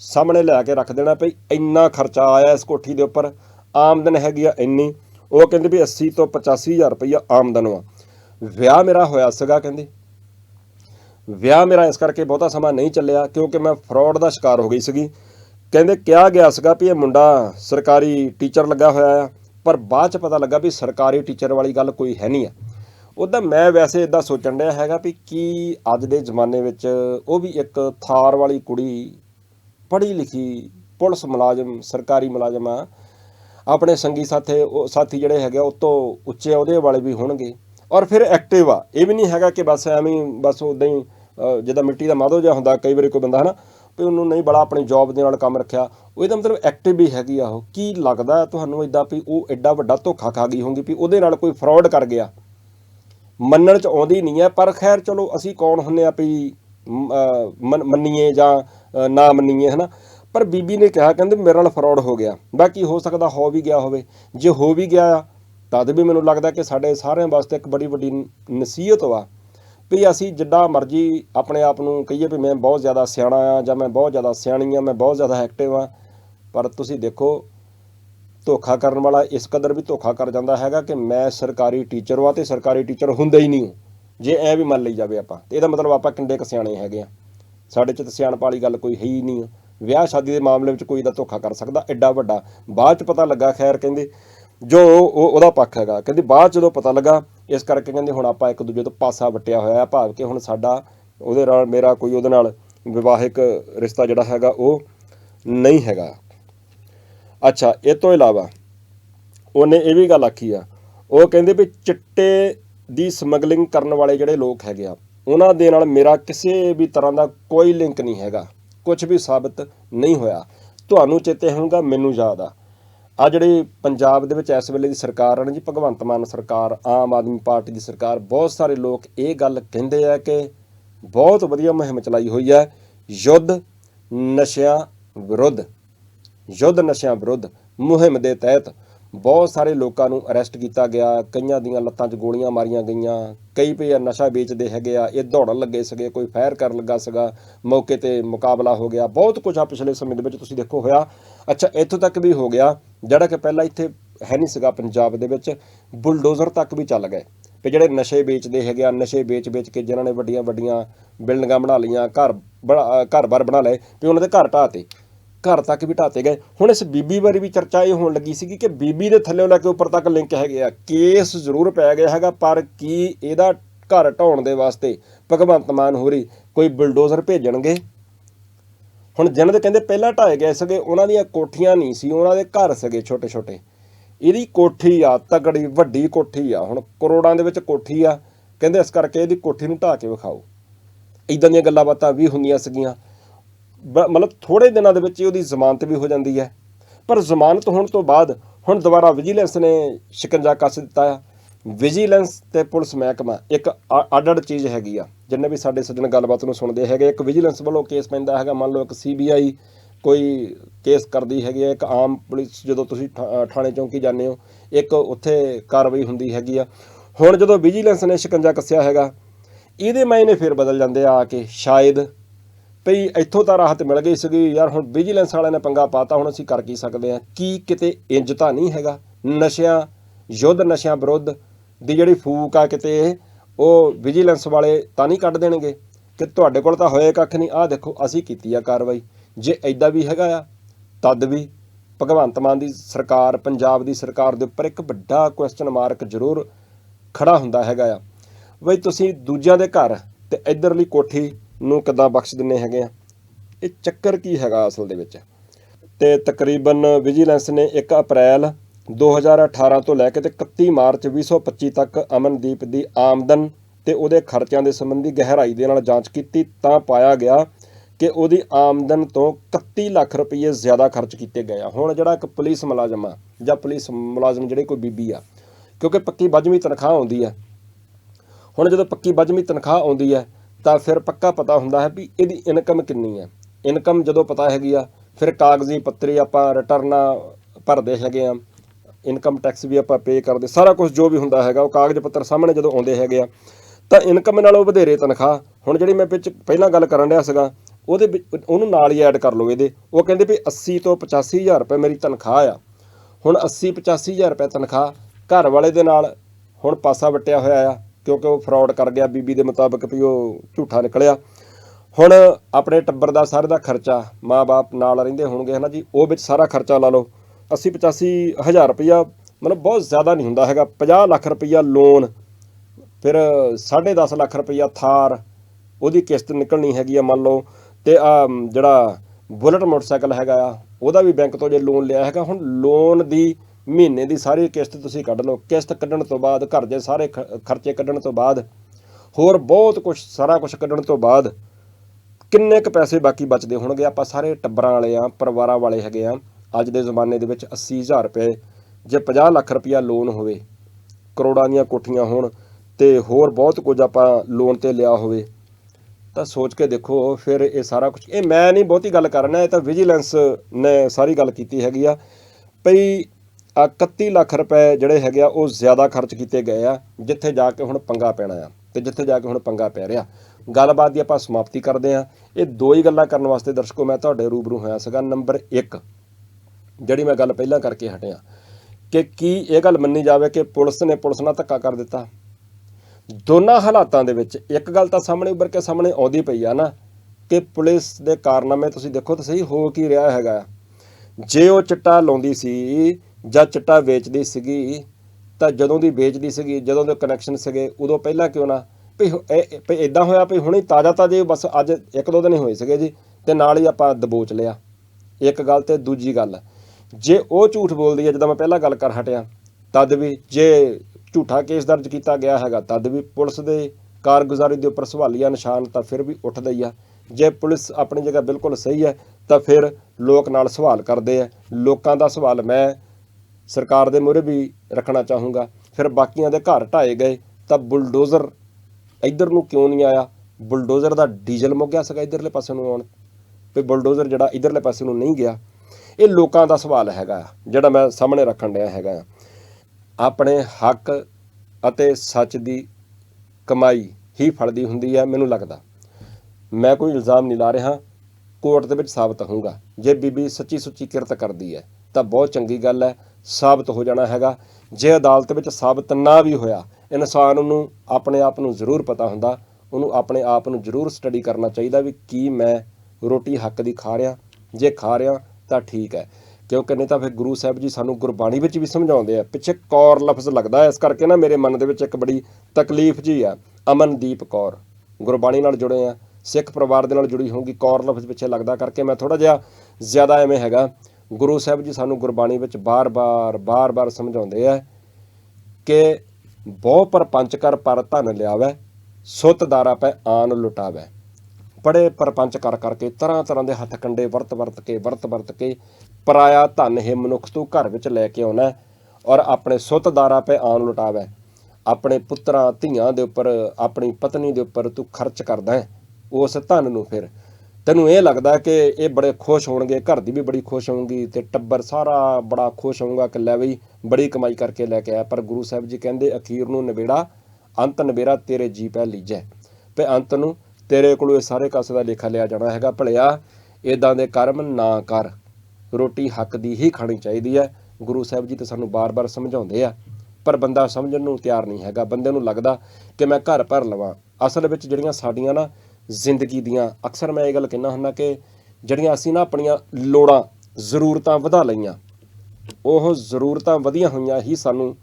ਸਾਹਮਣੇ ਲੈ ਕੇ ਰੱਖ ਦੇਣਾ ਵੀ ਇੰਨਾ ਖਰਚਾ ਆਇਆ ਇਸ ਕੋਠੀ ਦੇ ਉੱਪਰ। ਆਮਦਨ ਹੈਗੀ ਆ ਇੰਨੀ। ਉਹ ਕਹਿੰਦੇ ਵੀ 80 ਤੋਂ 85000 ਰੁਪਈਆ ਆਮਦਨ ਆ ਵਿਆਹ ਮੇਰਾ ਹੋਇਆ ਸੀਗਾ ਕਹਿੰਦੇ। ਵਿਆਹ ਮੇਰਾ ਇਸ ਕਰਕੇ ਬਹੁਤਾ ਸਮਾਂ ਨਹੀਂ ਚੱਲਿਆ ਕਿਉਂਕਿ ਮੈਂ ਫਰਾਡ ਦਾ ਸ਼ਿਕਾਰ ਹੋ ਗਈ ਸੀਗੀ। ਕਹਿੰਦੇ ਕਿਹਾ ਗਿਆ ਸੀਗਾ ਵੀ ਇਹ ਮੁੰਡਾ ਸਰਕਾਰੀ ਟੀਚਰ ਲੱਗਾ ਹੋਇਆ ਆ ਪਰ ਬਾਅਦ ਚ ਪਤਾ ਲੱਗਾ ਵੀ ਸਰਕਾਰੀ ਟੀਚਰ ਵਾਲੀ ਗੱਲ ਕੋਈ ਹੈ ਨਹੀਂ ਆ। ਉਹਦਾ ਮੈਂ ਵੈਸੇ ਇਦਾਂ ਸੋਚਣ ਡਿਆ ਹੈਗਾ ਵੀ ਕੀ ਅੱਜ ਦੇ ਜ਼ਮਾਨੇ ਵਿੱਚ ਉਹ ਵੀ ਇੱਕ ਥਾਰ ਵਾਲੀ ਕੁੜੀ ਪੜ੍ਹੀ ਲਿਖੀ ਪੁਲਿਸ ਮੁਲਾਜ਼ਮ ਸਰਕਾਰੀ ਮੁਲਾਜ਼ਮ ਆ। ਆਪਣੇ ਸੰਗੀ ਸਾਥੇ ਉਹ ਸਾਥੀ ਜਿਹੜੇ ਹੈਗੇ ਆ, ਉਹ ਤੋਂ ਉੱਚੇ ਅਹੁਦੇ ਵਾਲੇ ਵੀ ਹੋਣਗੇ। ਔਰ ਫਿਰ ਐਕਟਿਵ ਆ। ਇਹ ਵੀ ਨਹੀਂ ਹੈਗਾ ਕਿ ਬਸ ਐਵੇਂ ਬਸ ਉਦਾਂ ਹੀ ਅਹ, ਜਿੱਦਾਂ ਮਿੱਟੀ ਦਾ ਮਾਧੋ ਜਿਹਾ ਹੁੰਦਾ ਕਈ ਵਾਰੀ ਕੋਈ ਬੰਦਾ ਹਨਾ ਵੀ ਉਹਨੂੰ ਨਹੀਂ ਬੜਾ ਆਪਣੀ ਜੌਬ ਦੇ ਨਾਲ ਕੰਮ ਰੱਖਿਆ। ਉਹ ਇਹਦਾ ਮਤਲਬ ਐਕਟਿਵ ਵੀ ਹੈਗੀ ਆ ਉਹ। ਕੀ ਲੱਗਦਾ ਤੁਹਾਨੂੰ ਇਦਾਂ ਵੀ ਉਹ ਐਡਾ ਵੱਡਾ ਧੋਖਾ ਖਾ ਗਈ ਹੋਊਗੀ ਵੀ ਉਹਦੇ ਨਾਲ ਕੋਈ ਫਰਾਡ ਕਰ ਗਿਆ? ਮੰਨਣ ਚ ਆਉਂਦੀ ਨਹੀਂ ਹੈ, ਪਰ ਖੈਰ ਚਲੋ ਅਸੀਂ ਕੌਣ ਹੁੰਨੇ ਆ ਵੀ ਮੰਨੀਏ ਜਾਂ ਨਾ ਮੰਨੀਏ, ਹਨਾ? ਪਰ ਬੀਬੀ ਨੇ ਕਿਹਾ, ਕਹਿੰਦੇ ਮੇਰੇ ਨਾਲ ਫਰਾਡ ਹੋ ਗਿਆ। ਬਾਕੀ ਹੋ ਸਕਦਾ ਹੋ ਵੀ ਗਿਆ ਹੋਵੇ। ਜੇ ਹੋ ਵੀ ਗਿਆ ਆ, ਤਦ ਵੀ ਮੈਨੂੰ ਲੱਗਦਾ ਕਿ ਸਾਡੇ ਸਾਰਿਆਂ ਵਾਸਤੇ ਇੱਕ ਬੜੀ ਵੱਡੀ ਨਸੀਹਤ ਵਾ। ਵੀ ਅਸੀਂ ਜਿੱਦਾਂ ਮਰਜ਼ੀ ਆਪਣੇ ਆਪ ਨੂੰ ਕਹੀਏ ਵੀ ਮੈਂ ਬਹੁਤ ਜ਼ਿਆਦਾ ਸਿਆਣਾ ਆ ਜਾਂ ਮੈਂ ਬਹੁਤ ਜ਼ਿਆਦਾ ਸਿਆਣੀ ਆ, ਮੈਂ ਬਹੁਤ ਜ਼ਿਆਦਾ ਐਕਟਿਵ ਆ, ਪਰ ਤੁਸੀਂ ਦੇਖੋ, ਧੋਖਾ ਕਰਨ ਵਾਲਾ ਇਸ ਕਦਰ ਵੀ ਧੋਖਾ ਕਰ ਜਾਂਦਾ ਹੈਗਾ ਕਿ ਮੈਂ ਸਰਕਾਰੀ ਟੀਚਰ ਹਾਂ ਤੇ ਸਰਕਾਰੀ ਟੀਚਰ ਹੁੰਦਾ ਹੀ ਨਹੀਂ ਹੂੰ। ਜੇ ਐ ਵੀ ਮੰਨ ਲਈ ਜਾਵੇ ਆਪਾਂ, ਤੇ ਇਹਦਾ ਮਤਲਬ ਆਪਾਂ ਕਿੰਨੇ ਕੁ ਸਿਆਣੇ ਹੈਗੇ ਆ। ਸਾਡੇ ਚ ਤਾਂ ਸਿਆਣਪ ਵਾਲੀ ਗੱਲ ਕੋਈ ਹੈ ਹੀ ਨਹੀਂ ਵਿਆਹ ਸ਼ਾਦੀ ਦੇ ਮਾਮਲੇ ਵਿੱਚ ਕੋਈ ਦਾ ਧੋਖਾ ਕਰ ਸਕਦਾ, ਐਡਾ ਵੱਡਾ। ਬਾਅਦ ਚ ਪਤਾ ਲੱਗਾ, ਖੈਰ ਕਹਿੰਦੇ, ਜੋ ਉਹ- ਉਹਦਾ ਪੱਖ ਹੈਗਾ, ਕਹਿੰਦੇ ਬਾਅਦ 'ਚ ਜਦੋਂ ਪਤਾ ਲੱਗਾ ਇਸ ਕਰਕੇ ਕਹਿੰਦੇ ਹੁਣ ਆਪਾਂ ਇੱਕ ਦੂਜੇ ਤੋਂ ਪਾਸਾ ਵਟਿਆ ਹੋਇਆ ਹੈ, ਭਾਵ ਕਿ ਹੁਣ ਸਾਡਾ ਉਹਦੇ ਨਾਲ ਮੇਰਾ ਕੋਈ ਉਹਦੇ ਨਾਲ ਵਿਵਾਹਿਕ ਰਿਸ਼ਤਾ ਜਿਹੜਾ ਹੈਗਾ ਉਹ ਨਹੀਂ ਹੈਗਾ। ਅੱਛਾ, ਇਹ ਤੋਂ ਇਲਾਵਾ ਉਹਨੇ ਇਹ ਵੀ ਗੱਲ ਆਖੀ ਆ, ਉਹ ਕਹਿੰਦੇ ਵੀ ਚਿੱਟੇ ਦੀ ਸਮਗਲਿੰਗ ਕਰਨ ਵਾਲੇ ਜਿਹੜੇ ਲੋਕ ਹੈਗੇ ਆ, ਉਹਨਾਂ ਦੇ ਨਾਲ ਮੇਰਾ ਕਿਸੇ ਵੀ ਤਰ੍ਹਾਂ ਦਾ ਕੋਈ ਲਿੰਕ ਨਹੀਂ ਹੈਗਾ ਕੁਝ ਵੀ ਸਾਬਤ ਨਹੀਂ ਹੋਇਆ। ਤੁਹਾਨੂੰ ਚੇਤੇ ਹੋਊਗਾ, ਮੈਨੂੰ ਯਾਦ ਆ ਆ ਜਿਹੜੀ ਪੰਜਾਬ ਦੇ ਵਿੱਚ ਇਸ ਵੇਲੇ ਦੀ ਸਰਕਾਰ ਹੈ ਨਾ ਜੀ, ਭਗਵੰਤ ਮਾਨ ਸਰਕਾਰ, ਆਮ ਆਦਮੀ ਪਾਰਟੀ ਦੀ ਸਰਕਾਰ, ਬਹੁਤ ਸਾਰੇ ਲੋਕ ਇਹ ਗੱਲ ਕਹਿੰਦੇ ਆ ਕਿ ਬਹੁਤ ਵਧੀਆ ਮੁਹਿੰਮ ਚਲਾਈ ਹੋਈ ਹੈ, ਯੁੱਧ ਨਸ਼ਿਆਂ ਵਿਰੁੱਧ, ਯੁੱਧ ਨਸ਼ਿਆਂ ਵਿਰੁੱਧ ਮੁਹਿੰਮ ਦੇ ਤਹਿਤ ਬਹੁਤ ਸਾਰੇ ਲੋਕਾਂ ਨੂੰ ਅਰੈਸਟ ਕੀਤਾ ਗਿਆ। ਕਈਆਂ ਦੀਆਂ ਲੱਤਾਂ 'ਚ ਗੋਲੀਆਂ ਮਾਰੀਆਂ ਗਈਆਂ। ਕਈ ਪੇ ਨਸ਼ਾ ਵੇਚਦੇ ਹੈਗੇ ਆ। ਇਹ ਦੌੜਨ ਲੱਗੇ ਸੀਗੇ, ਕੋਈ ਫਾਇਰ ਕਰਨ ਲੱਗਾ ਸੀਗਾ। ਮੌਕੇ ਤੇ ਮੁਕਾਬਲਾ ਹੋ ਗਿਆ। ਬਹੁਤ ਕੁਝ ਆ ਪਿਛਲੇ ਸਮੇਂ ਦੇ ਵਿੱਚ ਤੁਸੀਂ ਦੇਖੋ ਹੋਇਆ। ਅੱਛਾ, ਇੱਥੋਂ ਤੱਕ ਵੀ ਹੋ ਗਿਆ, ਜਿਹੜਾ ਕਿ ਪਹਿਲਾਂ ਇੱਥੇ ਹੈ ਨਹੀਂ ਸੀਗਾ ਪੰਜਾਬ ਦੇ ਵਿੱਚ, ਬੁਲਡੋਜ਼ਰ ਤੱਕ ਵੀ ਚੱਲ ਗਏ। ਵੀ ਜਿਹੜੇ ਨਸ਼ੇ ਵੇਚਦੇ ਹੈਗੇ ਆ, ਨਸ਼ੇ ਵੇਚ-ਵੇਚ ਕੇ ਜਿਨ੍ਹਾਂ ਨੇ ਵੱਡੀਆਂ ਵੱਡੀਆਂ ਬਿਲਡਿੰਗਾਂ ਬਣਾ ਲਈਆਂ, ਘਰ ਬਣਾ- ਘਰ-ਬਾਰ ਬਣਾ ਲਏ, ਵੀ ਉਹਨਾਂ ਦੇ ਘਰ ਢਾਤੇ ਘਰ ਤੱਕ ਵੀ ਢਾਤੇ ਗਏ। ਹੁਣ ਇਸ ਬੀਬੀ ਬਾਰੇ ਵੀ ਚਰਚਾ ਇਹ ਹੋਣ ਲੱਗੀ ਸੀਗੀ ਕਿ ਬੀਬੀ ਦੇ ਥੱਲੇ ਲੈ ਕੇ ਉੱਪਰ ਤੱਕ ਲਿੰਕ ਹੈਗੇ ਆ। ਕੇਸ ਜ਼ਰੂਰ ਪੈ ਗਿਆ ਹੈਗਾ, ਪਰ ਕੀ ਇਹਦਾ ਘਰ ਢਾਉਣ ਦੇ ਵਾਸਤੇ ਭਗਵੰਤ ਮਾਨ ਹੋਰੀ ਕੋਈ ਬਿਲਡੋਜ਼ਰ ਭੇਜਣਗੇ? ਹੁਣ ਜਿਹਨਾਂ ਦੇ ਕਹਿੰਦੇ ਪਹਿਲਾਂ ਢਾਏ ਗਏ ਸੀਗੇ, ਉਹਨਾਂ ਦੀਆਂ ਕੋਠੀਆਂ ਨਹੀਂ ਸੀ, ਉਹਨਾਂ ਦੇ ਘਰ ਸੀਗੇ ਛੋਟੇ ਛੋਟੇ ਇਹਦੀ ਕੋਠੀ ਆ, ਤਕੜੀ, ਵੱਡੀ ਕੋਠੀ ਆ, ਹੁਣ ਕਰੋੜਾਂ ਦੇ ਵਿੱਚ ਕੋਠੀ ਆ। ਕਹਿੰਦੇ ਇਸ ਕਰਕੇ ਇਹਦੀ ਕੋਠੀ ਨੂੰ ਢਾਹ ਕੇ ਵਿਖਾਓ। ਇਦਾਂ ਦੀਆਂ ਗੱਲਾਂ ਬਾਤਾਂ ਵੀ ਹੁੰਦੀਆਂ ਸੀਗੀਆਂ। ਮਤਲਬ ਥੋੜੇ ਦਿਨਾਂ ਦੇ ਵਿੱਚ ਹੀ ਉਹਦੀ ਜ਼ਮਾਨਤ ਵੀ ਹੋ ਜਾਂਦੀ ਹੈ। ਪਰ ਜ਼ਮਾਨਤ ਹੋਣ ਤੋਂ ਬਾਅਦ ਹੁਣ ਦੁਬਾਰਾ ਵਿਜੀਲੈਂਸ ਨੇ ਸ਼ਿਕੰਜਾ ਕੱਸ ਦਿੱਤਾ ਆ ਵਿਜੀਲੈਂਸ ਤੇ ਪੁਲਿਸ ਮਹਿਕਮਾ ਇੱਕ ਅੱਡ-ਅੱਡ ਚੀਜ਼ ਹੈਗੀ ਆ। ਜਿੰਨੇ ਵੀ ਸਾਡੇ ਸੱਜਣ ਗੱਲਬਾਤ ਨੂੰ ਸੁਣਦੇ ਹੈਗੇ, ਇੱਕ ਵਿਜੀਲੈਂਸ ਵੱਲੋਂ ਕੇਸ ਪੈਂਦਾ ਹੈਗਾ। ਮੰਨ ਲਓ ਇੱਕ ਸੀਬੀਆਈ ਕੋਈ ਕੇਸ ਕਰਦੀ ਹੈਗੀ ਹੈ, ਇੱਕ ਆਮ ਪੁਲਿਸ ਜਦੋਂ ਤੁਸੀਂ ਥਾ- ਥਾਣੇ ਚੌਂਕੀ ਜਾਂਦੇ ਹੋ, ਇੱਕ ਉੱਥੇ ਕਾਰਵਾਈ ਹੁੰਦੀ ਹੈਗੀ ਆ। ਹੁਣ ਜਦੋਂ ਵਿਜੀਲੈਂਸ ਨੇ ਸ਼ਿਕੰਜਾ ਕੱਸਿਆ ਹੈਗਾ, ਇਹਦੇ ਮਾਇਨੇ ਫਿਰ ਬਦਲ ਜਾਂਦੇ ਆ ਕੇ। ਸ਼ਾਇਦ ਭਈ ਇੱਥੋਂ ਤਾਂ ਰਾਹਤ ਮਿਲ ਗਈ ਸੀਗੀ। ਯਾਰ ਹੁਣ ਵਿਜੀਲੈਂਸ ਵਾਲਿਆਂ ਨੇ ਪੰਗਾ ਪਾਤਾ, ਹੁਣ ਅਸੀਂ ਕਰ ਕੀ ਸਕਦੇ ਆ ਕੀ ਕਿਤੇ ਇੰਜ ਤਾਂ ਨਹੀਂ ਹੈਗਾ? ਨਸ਼ਿਆਂ, ਯੁੱਧ ਨਸ਼ਿਆਂ ਵਿਰੁੱਧ ਦੀ ਜਿਹੜੀ ਫੂਕ ਆ ਕਿਤੇ, ਉਹ ਵਿਜੀਲੈਂਸ ਵਾਲੇ ਤਾਂ ਨਹੀਂ ਕੱਢ ਦੇਣਗੇ? ਕਿ ਤੁਹਾਡੇ ਕੋਲ ਤਾਂ ਹੋਏ ਕੱਖ ਨਹੀਂ। ਆਹ ਦੇਖੋ, ਅਸੀਂ ਕੀਤੀ ਆ ਕਾਰਵਾਈ। ਜੇ ਐਦਾਂ ਵੀ ਹੈਗਾ ਆ, ਤਦ ਵੀ ਭਗਵੰਤ ਮਾਨ ਦੀ ਸਰਕਾਰ, ਪੰਜਾਬ ਦੀ ਸਰਕਾਰ ਦੇ ਉੱਪਰ ਇੱਕ ਵੱਡਾ ਕੁਐਸਚਨ ਮਾਰਕ ਜ਼ਰੂਰ ਖੜਾ ਹੁੰਦਾ ਹੈਗਾ ਆ। ਬਈ ਤੁਸੀਂ ਦੂਜਿਆਂ ਦੇ ਘਰ ਤੇ ਇਧਰਲੀ ਕੋਠੀ ਨੂੰ ਕਿੱਦਾਂ ਬਖਸ਼ ਦਿੰਨੇ ਹੈਗੇ ਆ? ਇਹ ਚੱਕਰ ਕੀ ਹੈਗਾ ਅਸਲ ਦੇ ਵਿੱਚ? ਤੇ ਤਕਰੀਬਨ ਵਿਜੀਲੈਂਸ ਨੇ 1 ਅਪ੍ਰੈਲ 2018 ਤੋਂ ਲੈ ਕੇ ਤੇ 31 ਮਾਰਚ 2025 ਤੱਕ ਅਮਨਦੀਪ ਦੀ ਆਮਦਨ ਤੇ ਉਹਦੇ ਖਰਚਿਆਂ ਦੇ ਸੰਬੰਧੀ ਗਹਿਰਾਈ ਦੇ ਨਾਲ ਜਾਂਚ ਕੀਤੀ, ਤਾਂ ਪਾਇਆ ਗਿਆ ਕਿ ਉਹਦੀ ਆਮਦਨ ਤੋਂ 31 ਲੱਖ ਰੁਪਏ ਜ਼ਿਆਦਾ ਖਰਚ ਕੀਤੇ ਗਏ ਆ। ਹੁਣ ਜਿਹੜਾ ਇੱਕ ਪੁਲਿਸ ਮੁਲਾਜ਼ਮ ਆ, ਜਾਂ ਪੁਲਿਸ ਮੁਲਾਜ਼ਮ ਜਿਹੜੇ ਕੋਈ ਬੀਬੀ ਆ, ਕਿਉਂਕਿ ਪੱਕੀ ਵੱਜਵੀਂ ਤਨਖਾਹ ਆਉਂਦੀ ਆ। ਹੁਣ ਜਦੋਂ ਪੱਕੀ ਵੱਜਵੀਂ ਤਨਖਾਹ ਆਉਂਦੀ ਹੈ ਤਾਂ ਫਿਰ ਪੱਕਾ ਪਤਾ ਹੁੰਦਾ ਹੈ ਵੀ ਇਹਦੀ ਇਨਕਮ ਕਿੰਨੀ ਹੈ। ਇਨਕਮ ਜਦੋਂ ਪਤਾ ਹੈਗੀ ਆ, ਫਿਰ ਕਾਗਜ਼ੀ ਪੱਤਰੀ ਆਪਾਂ ਰਿਟਰਨਾਂ ਭਰਦੇ ਹੈਗੇ ਆ। ਇਨਕਮ ਟੈਕਸ ਵੀ ਆਪਾਂ ਪੇ ਕਰਦੇ। ਸਾਰਾ ਕੁਝ ਜੋ ਵੀ ਹੁੰਦਾ ਹੈਗਾ, ਉਹ ਕਾਗਜ਼ ਪੱਤਰ ਸਾਹਮਣੇ ਜਦੋਂ ਆਉਂਦੇ ਹੈਗੇ ਆ, ਤਾਂ ਇਨਕਮ ਨਾਲੋਂ ਵਧੇਰੇ ਤਨਖਾਹ। ਹੁਣ ਜਿਹੜੀ ਮੈਂ ਵਿੱਚ ਪਹਿਲਾਂ ਗੱਲ ਕਰਨ ਰਿਹਾ ਸੀਗਾ, ਉਹਦੇ ਵਿੱਚ ਉਹਨੂੰ ਨਾਲ ਹੀ ਐਡ ਕਰ ਲਓ ਇਹਦੇ। ਉਹ ਕਹਿੰਦੇ ਵੀ 80 ਤੋਂ 85000 ਰੁਪਏ ਮੇਰੀ ਤਨਖਾਹ ਆ। ਹੁਣ 80 85000 ਰੁਪਏ ਤਨਖਾਹ ਘਰ ਵਾਲੇ ਦੇ ਨਾਲ ਹੁਣ ਪਾਸਾ ਵਟਿਆ ਹੋਇਆ ਆ। ਕਿਉਂਕਿ ਉਹ ਫਰਾਡ ਕਰ ਗਿਆ, ਬੀਬੀ ਦੇ ਮੁਤਾਬਕ ਵੀ ਉਹ ਝੂਠਾ ਨਿਕਲਿਆ। ਹੁਣ ਆਪਣੇ ਟੱਬਰ ਦਾ ਸਾਰੇ ਦਾ ਖਰਚਾ ਮਾਂ-ਬਾਪ ਨਾਲ ਰਹਿੰਦੇ ਹੋਣਗੇ, ਹਨਾ ਜੀ? ਉਹ ਵਿੱਚ ਸਾਰਾ ਖਰਚਾ ਲਾ ਲਓ। 80 85 ਹਜ਼ਾਰ ਰੁਪਇਆ, ਮਤਲਬ ਬਹੁਤ ਜ਼ਿਆਦਾ ਨਹੀਂ ਹੁੰਦਾ ਹੈਗਾ। 50 ਲੱਖ ਰੁਪਇਆ ਲੋਨ ਫਿਰ 10.5 ਲੱਖ ਰੁਪਇਆ ਥਾਰ, ਉਹਦੀ ਕਿਸ਼ਤ ਨਿਕਲਣੀ ਹੈਗੀ ਆ ਮੰਨ ਲਓ। ਤੇ ਆ, ਜਿਹੜਾ ਬੁਲਟ ਮੋਟਰਸਾਈਕਲ ਹੈਗਾ ਆ, ਉਹਦਾ ਵੀ ਬੈਂਕ ਤੋਂ ਜੇ ਲੋਨ ਲਿਆ ਹੈਗਾ, ਹੁਣ ਲੋਨ ਦੀ ਮਹੀਨੇ ਦੀ ਸਾਰੀ ਕਿਸ਼ਤ ਤੁਸੀਂ ਕੱਢ ਲਓ। ਕਿਸ਼ਤ ਕੱਢਣ ਤੋਂ ਬਾਅਦ ਘਰ ਦੇ ਸਾਰੇ ਖ- ਖਰਚੇ ਕੱਢਣ ਤੋਂ ਬਾਅਦ, ਹੋਰ ਬਹੁਤ ਕੁਝ ਸਾਰਾ ਕੁਝ ਕੱਢਣ ਤੋਂ ਬਾਅਦ ਕਿੰਨੇ ਕੁ ਪੈਸੇ ਬਾਕੀ ਬਚਦੇ ਹੋਣਗੇ? ਆਪਾਂ ਸਾਰੇ ਟੱਬਰਾਂ ਵਾਲੇ ਆ, ਪਰਿਵਾਰਾਂ ਵਾਲੇ ਹੈਗੇ ਆ। ਅੱਜ ਦੇ ਜ਼ਮਾਨੇ ਦੇ ਵਿੱਚ 80000 ਰੁਪਏ, ਜੇ 50 ਲੱਖ ਰੁਪਇਆ ਲੋਨ ਹੋਵੇ, ਕਰੋੜਾਂ ਦੀਆਂ ਕੋਠੀਆਂ ਹੋਣ ਤੇ ਹੋਰ ਬਹੁਤ ਕੁਝ ਆਪਾਂ ਲੋਨ ਤੇ ਲਿਆ ਹੋਵੇ, ਤਾਂ ਸੋਚ ਕੇ ਦੇਖੋ ਫਿਰ ਇਹ ਸਾਰਾ ਕੁਝ ਇਹ ਮੈਂ ਨਹੀਂ ਬਹੁਤੀ ਗੱਲ ਕਰਨਾ ਇਹ ਤਾਂ ਵਿਜੀਲੈਂਸ ਨੇ ਸਾਰੀ ਗੱਲ ਕੀਤੀ ਹੈਗੀ ਆ। ਭਈ 31 ਲੱਖ ਰੁਪਏ ਜਿਹੜੇ ਹੈਗੇ ਆ, ਉਹ ਜ਼ਿਆਦਾ ਖਰਚ ਕੀਤੇ ਗਏ ਆ, ਜਿੱਥੇ ਜਾ ਕੇ ਹੁਣ ਪੰਗਾ ਪੈਣਾ ਆ ਤੇ ਜਿੱਥੇ ਜਾ ਕੇ ਹੁਣ ਪੰਗਾ ਪੈ ਰਿਹਾ। ਗੱਲਬਾਤ ਦੀ ਆਪਾਂ ਸਮਾਪਤੀ ਕਰਦੇ ਆ। ਇਹ ਦੋ ਹੀ ਗੱਲਾਂ ਕਰਨ ਵਾਸਤੇ ਦਰਸ਼ਕੋ, ਮੈਂ ਤੁਹਾਡੇ ਰੂਬਰੂ ਹੋਇਆ ਸੀਗਾ। ਨੰਬਰ 1 ਜਿਹੜੀ ਮੈਂ ਗੱਲ ਪਹਿਲਾਂ ਕਰਕੇ ਹਟਿਆ ਕਿ ਕੀ ਇਹ ਗੱਲ ਮੰਨੀ ਜਾਵੇ ਕਿ ਪੁਲਿਸ ਨੇ ਪੁਲਿਸ ਨਾਲ ਧੱਕਾ ਕਰ ਦਿੱਤਾ? ਦੋਨਾਂ ਹਾਲਾਤਾਂ ਦੇ ਵਿੱਚ ਇੱਕ ਗੱਲ ਤਾਂ ਸਾਹਮਣੇ ਉੱਭਰ ਕੇ ਸਾਹਮਣੇ ਆਉਂਦੀ ਪਈ ਆ ਨਾ ਕਿ ਪੁਲਿਸ ਦੇ ਕਾਰਨਾਮੇ ਤੁਸੀਂ ਦੇਖੋ ਤਾਂ ਸਹੀ, ਹੋ ਕੀ ਰਿਹਾ ਹੈਗਾ। ਜੇ ਉਹ ਚਿੱਟਾ ਲਾਉਂਦੀ ਸੀ ਜਾਂ ਚਿੱਟਾ ਵੇਚਦੀ ਸੀਗੀ, ਤਾਂ ਜਦੋਂ ਦੀ ਵੇਚਦੀ ਸੀਗੀ, ਜਦੋਂ ਦੇ ਕਨੈਕਸ਼ਨ ਸੀਗੇ, ਉਦੋਂ ਪਹਿਲਾਂ ਕਿਉਂ ਨਾ ਵੀ ਹੁ- ਇਦਾਂ ਹੋਇਆ ਵੀ ਹੁਣੇ ਤਾਜ਼ਾ ਤਾਜ਼ੇ ਬਸ ਅੱਜ ਇੱਕ ਦੋ ਦਿਨ ਹੀ ਹੋਏ ਸੀਗੇ ਜੀ, ਤੇ ਨਾਲ ਹੀ ਆਪਾਂ ਦਬੋਚ ਲਿਆ। ਇੱਕ ਗੱਲ ਤੇ ਦੂਜੀ ਗੱਲ, ਜੇ ਉਹ ਝੂਠ ਬੋਲਦੀ ਹੈ, ਜਦੋਂ ਮੈਂ ਪਹਿਲਾਂ ਗੱਲ ਕਰ ਹਟਿਆ, ਤਦ ਵੀ ਜੇ ਝੂਠਾ ਕੇਸ ਦਰਜ ਕੀਤਾ ਗਿਆ ਹੈਗਾ, ਤਦ ਵੀ ਪੁਲਿਸ ਦੇ ਕਾਰਗੁਜ਼ਾਰੀ ਦੇ ਉੱਪਰ ਸਵਾਲੀਆ ਨਿਸ਼ਾਨ ਤਾਂ ਫਿਰ ਵੀ ਉੱਠਦਾ ਹੀ ਆ। ਜੇ ਪੁਲਿਸ ਆਪਣੀ ਜਗ੍ਹਾ ਬਿਲਕੁਲ ਸਹੀ ਹੈ, ਤਾਂ ਫਿਰ ਲੋਕ ਨਾਲ ਸਵਾਲ ਕਰਦੇ ਆ। ਲੋਕਾਂ ਦਾ ਸਵਾਲ ਮੈਂ ਸਰਕਾਰ ਦੇ ਮੂਹਰੇ ਵੀ ਰੱਖਣਾ ਚਾਹੂੰਗਾ। ਫਿਰ ਬਾਕੀਆਂ ਦੇ ਘਰ ਢਾਏ ਗਏ ਤਾਂ ਬੁਲਡੋਜ਼ਰ ਇੱਧਰ ਨੂੰ ਕਿਉਂ ਨਹੀਂ ਆਇਆ? ਬੁਲਡੋਜ਼ਰ ਦਾ ਡੀਜ਼ਲ ਮੁੱਕ ਗਿਆ ਸੀਗਾ ਇੱਧਰਲੇ ਪਾਸੇ ਨੂੰ ਆਉਣ। ਤੇ ਬੁਲਡੋਜ਼ਰ ਜਿਹੜਾ ਇੱਧਰਲੇ ਪਾਸੇ ਨੂੰ ਨਹੀਂ ਗਿਆ। ਇਹ ਲੋਕਾਂ ਦਾ ਸਵਾਲ ਹੈਗਾ, ਜਿਹੜਾ ਮੈਂ ਸਾਹਮਣੇ ਰੱਖਣ ਡਿਆ ਹੈਗਾ। ਆਪਣੇ ਹੱਕ ਅਤੇ ਸੱਚ ਦੀ ਕਮਾਈ ਹੀ ਫੜਦੀ ਹੁੰਦੀ ਹੈ, ਮੈਨੂੰ ਲੱਗਦਾ। ਮੈਂ ਕੋਈ ਇਲਜ਼ਾਮ ਨਹੀਂ ਲਾ ਰਿਹਾ। ਕੋਰਟ ਦੇ ਵਿੱਚ ਸਾਬਤ ਹੋਊਗਾ। ਜੇ ਬੀਬੀ ਸੱਚੀ ਸੁੱਚੀ ਕਿਰਤ ਕਰਦੀ ਹੈ, ਤਾਂ ਬਹੁਤ ਚੰਗੀ ਗੱਲ ਹੈ। ਸਾਬਤ ਹੋ ਜਾਣਾ ਹੈਗਾ। ਜੇ ਅਦਾਲਤ ਵਿੱਚ ਸਾਬਤ ਨਾ ਵੀ ਹੋਇਆ, ਇਨਸਾਨ ਨੂੰ ਆਪਣੇ ਆਪ ਨੂੰ ਜ਼ਰੂਰ ਪਤਾ ਹੁੰਦਾ, ਉਹਨੂੰ ਆਪਣੇ ਆਪ ਨੂੰ ਜ਼ਰੂਰ ਸਟੱਡੀ ਕਰਨਾ ਚਾਹੀਦਾ ਵੀ ਕੀ ਮੈਂ ਰੋਟੀ ਹੱਕ ਦੀ ਖਾ ਰਿਹਾ। ਜੇ ਖਾ ਰਿਹਾ ਤਾਂ ਠੀਕ ਹੈ। ਕਿਉਂਕਿ ਨਹੀਂ ਤਾਂ ਫਿਰ ਗੁਰੂ ਸਾਹਿਬ ਜੀ ਸਾਨੂੰ ਗੁਰਬਾਣੀ ਵਿੱਚ ਵੀ ਸਮਝਾਉਂਦੇ ਆ। ਪਿੱਛੇ ਕੌਰ ਲਫ਼ਜ਼ ਲੱਗਦਾ ਇਸ ਕਰਕੇ ਨਾ ਮੇਰੇ ਮਨ ਦੇ ਵਿੱਚ ਇੱਕ ਬੜੀ ਤਕਲੀਫ ਜੀ ਆ। ਅਮਨਦੀਪ ਕੌਰ। ਗੁਰਬਾਣੀ ਨਾਲ ਜੁੜੇ ਆ। ਸਿੱਖ ਪਰਿਵਾਰ ਦੇ ਨਾਲ ਜੁੜੀ ਹੋਊਗੀ। ਕੌਰ ਲਫ਼ਜ਼ ਪਿੱਛੇ ਲੱਗਦਾ ਕਰਕੇ ਮੈਂ ਥੋੜਾ ਜਿਹਾ ਜ਼ਿਆਦਾ ਐਵੇਂ ਹੈਗਾ। ਗੁਰੂ ਸਾਹਿਬ ਜੀ ਸਾਨੂੰ ਗੁਰਬਾਣੀ ਵਿੱਚ ਬਾਰ-ਬਾਰ ਬਾਰ-ਬਾਰ ਸਮਝਾਉਂਦੇ ਆ ਕਿ ਬਹੁ ਪਰਪੰਚ ਕਰ ਪਰ ਧਨ ਲਿਆਵੈ, ਸੁੱਤ ਦਾਰਾ ਪੈ ਆਨ ਲੁਟਾਵੈ। ਬੜੇ ਪਰਪੰਚ ਕਰ ਕਰਕੇ ਤਰ੍ਹਾਂ ਤਰ੍ਹਾਂ ਦੇ ਹੱਥ ਕੰਡੇ ਵਰਤ ਵਰਤ ਕੇ, ਵਰਤ ਵਰਤ ਕੇ ਪਰਾਇਆ ਧਨ ਹੈ ਮਨੁੱਖ ਤੂੰ ਘਰ ਵਿੱਚ ਲੈ ਕੇ ਆਉਣਾ ਔਰ ਆਪਣੇ ਸੁੱਤ ਦਾਰਾ ਪੈ ਆਨ ਲੁਟਾਵੈ। ਆਪਣੇ ਪੁੱਤਰਾਂ, ਧੀਆਂ ਦੇ ਉੱਪਰ, ਆਪਣੀ ਪਤਨੀ ਦੇ ਉੱਪਰ ਤੂੰ ਖਰਚ ਕਰਦਾ ਉਸ ਧਨ ਨੂੰ ਫਿਰ ਤੈਨੂੰ ਇਹ ਲੱਗਦਾ ਕਿ ਇਹ ਬੜੇ ਖੁਸ਼ ਹੋਣਗੇ, ਘਰ ਦੀ ਵੀ ਬੜੀ ਖੁਸ਼ ਹੋਊਗੀ ਤੇ ਟੱਬਰ ਸਾਰਾ ਬੜਾ ਖੁਸ਼ ਹੋਊਗਾ ਕਿ ਲੈ ਬਈ ਬੜੀ ਕਮਾਈ ਕਰਕੇ ਲੈ ਕੇ ਆਇਆ। ਪਰ ਗੁਰੂ ਸਾਹਿਬ ਜੀ ਕਹਿੰਦੇ, ਅਖੀਰ ਨੂੰ ਨਿਬੇੜਾ ਅੰਤ ਨਿਬੇੜਾ ਤੇਰੇ ਜੀ ਪੈ ਲੀਜੈ। ਤੇ ਅੰਤ ਨੂੰ ਤੇਰੇ ਕੋਲੋਂ ਇਹ ਸਾਰੇ ਕਾਸੇ ਦਾ ਲੇਖਾ ਲਿਆ ਜਾਣਾ ਹੈਗਾ, ਭਲਿਆ ਇਦਾਂ ਦੇ ਕਰਮ ਨਾ ਕਰ। ਰੋਟੀ ਹੱਕ ਦੀ ਹੀ ਖਾਣੀ ਚਾਹੀਦੀ ਹੈ। ਗੁਰੂ ਸਾਹਿਬ ਜੀ ਤਾਂ ਸਾਨੂੰ ਬਾਰ-ਬਾਰ ਸਮਝਾਉਂਦੇ ਆ, ਪਰ ਬੰਦਾ ਸਮਝਣ ਨੂੰ ਤਿਆਰ ਨਹੀਂ ਹੈਗਾ। ਬੰਦੇ ਨੂੰ ਲੱਗਦਾ ਕਿ ਮੈਂ ਘਰ ਭਰ ਲਵਾਂ। ਅਸਲ ਵਿੱਚ ਜਿਹੜੀਆਂ ਸਾਡੀਆਂ ਨਾ ਜ਼ਿੰਦਗੀ ਦੀਆਂ। ਅਕਸਰ ਮੈਂ ਇਹ ਗੱਲ ਕਹਿਣਾ ਹੁੰਦਾ ਕਿ ਜਿਹੜੀਆਂ ਅਸੀਂ ਨਾ ਆਪਣੀਆਂ ਲੋੜਾਂ, ਜ਼ਰੂਰਤਾਂ ਵਧਾ ਲਈਆਂ, ਉਹ ਜ਼ਰੂਰਤਾਂ ਵਧੀਆਂ ਹੋਈਆਂ ਹੀ ਸਾਨੂੰ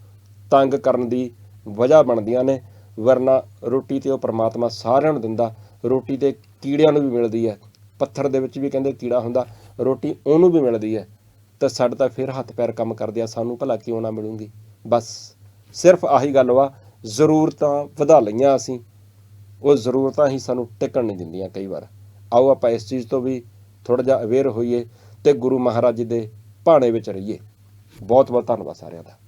ਤੰਗ ਕਰਨ ਦੀ ਵਜ੍ਹਾ ਬਣਦੀਆਂ ਨੇ, ਵਰਨਾ ਰੋਟੀ ਤੇ ਉਹ ਪ੍ਰਮਾਤਮਾ ਸਾਰਿਆਂ ਨੂੰ ਦਿੰਦਾ। ਰੋਟੀ ਤੇ ਕੀੜਿਆਂ ਨੂੰ ਵੀ ਮਿਲਦੀ ਹੈ। ਪੱਥਰ ਦੇ ਵਿੱਚ ਵੀ ਕਹਿੰਦੇ ਕੀੜਾ ਹੁੰਦਾ, ਰੋਟੀ ਉਹਨੂੰ ਵੀ ਮਿਲਦੀ ਹੈ। ਤਾਂ ਸਾਡੇ ਤਾਂ ਫਿਰ ਹੱਥ ਪੈਰ ਕੰਮ ਕਰਦੇ ਆ, ਸਾਨੂੰ ਭਲਾ ਕਿਉਂ ਨਾ ਮਿਲੂਗੀ? ਬਸ, ਸਿਰਫ ਆਹੀ ਗੱਲ ਵਾ, ਜ਼ਰੂਰਤਾਂ ਵਧਾ ਲਈਆਂ ਅਸੀਂ। ਉਹ ਜ਼ਰੂਰਤਾਂ ਹੀ ਸਾਨੂੰ ਟਿਕਣ ਨਹੀਂ ਦਿੰਦੀਆਂ ਕਈ ਵਾਰ। ਆਓ ਆਪਾਂ ਇਸ ਚੀਜ਼ ਤੋਂ ਵੀ ਥੋੜਾ ਜਿਹਾ ਅਵੇਅਰ ਹੋਈਏ ਤੇ ਗੁਰੂ ਮਹਾਰਾਜ ਜੀ ਦੇ ਭਾਣੇ ਵਿੱਚ ਰਹੀਏ। ਬਹੁਤ ਬਹੁਤ ਧੰਨਵਾਦ ਸਾਰਿਆਂ ਦਾ।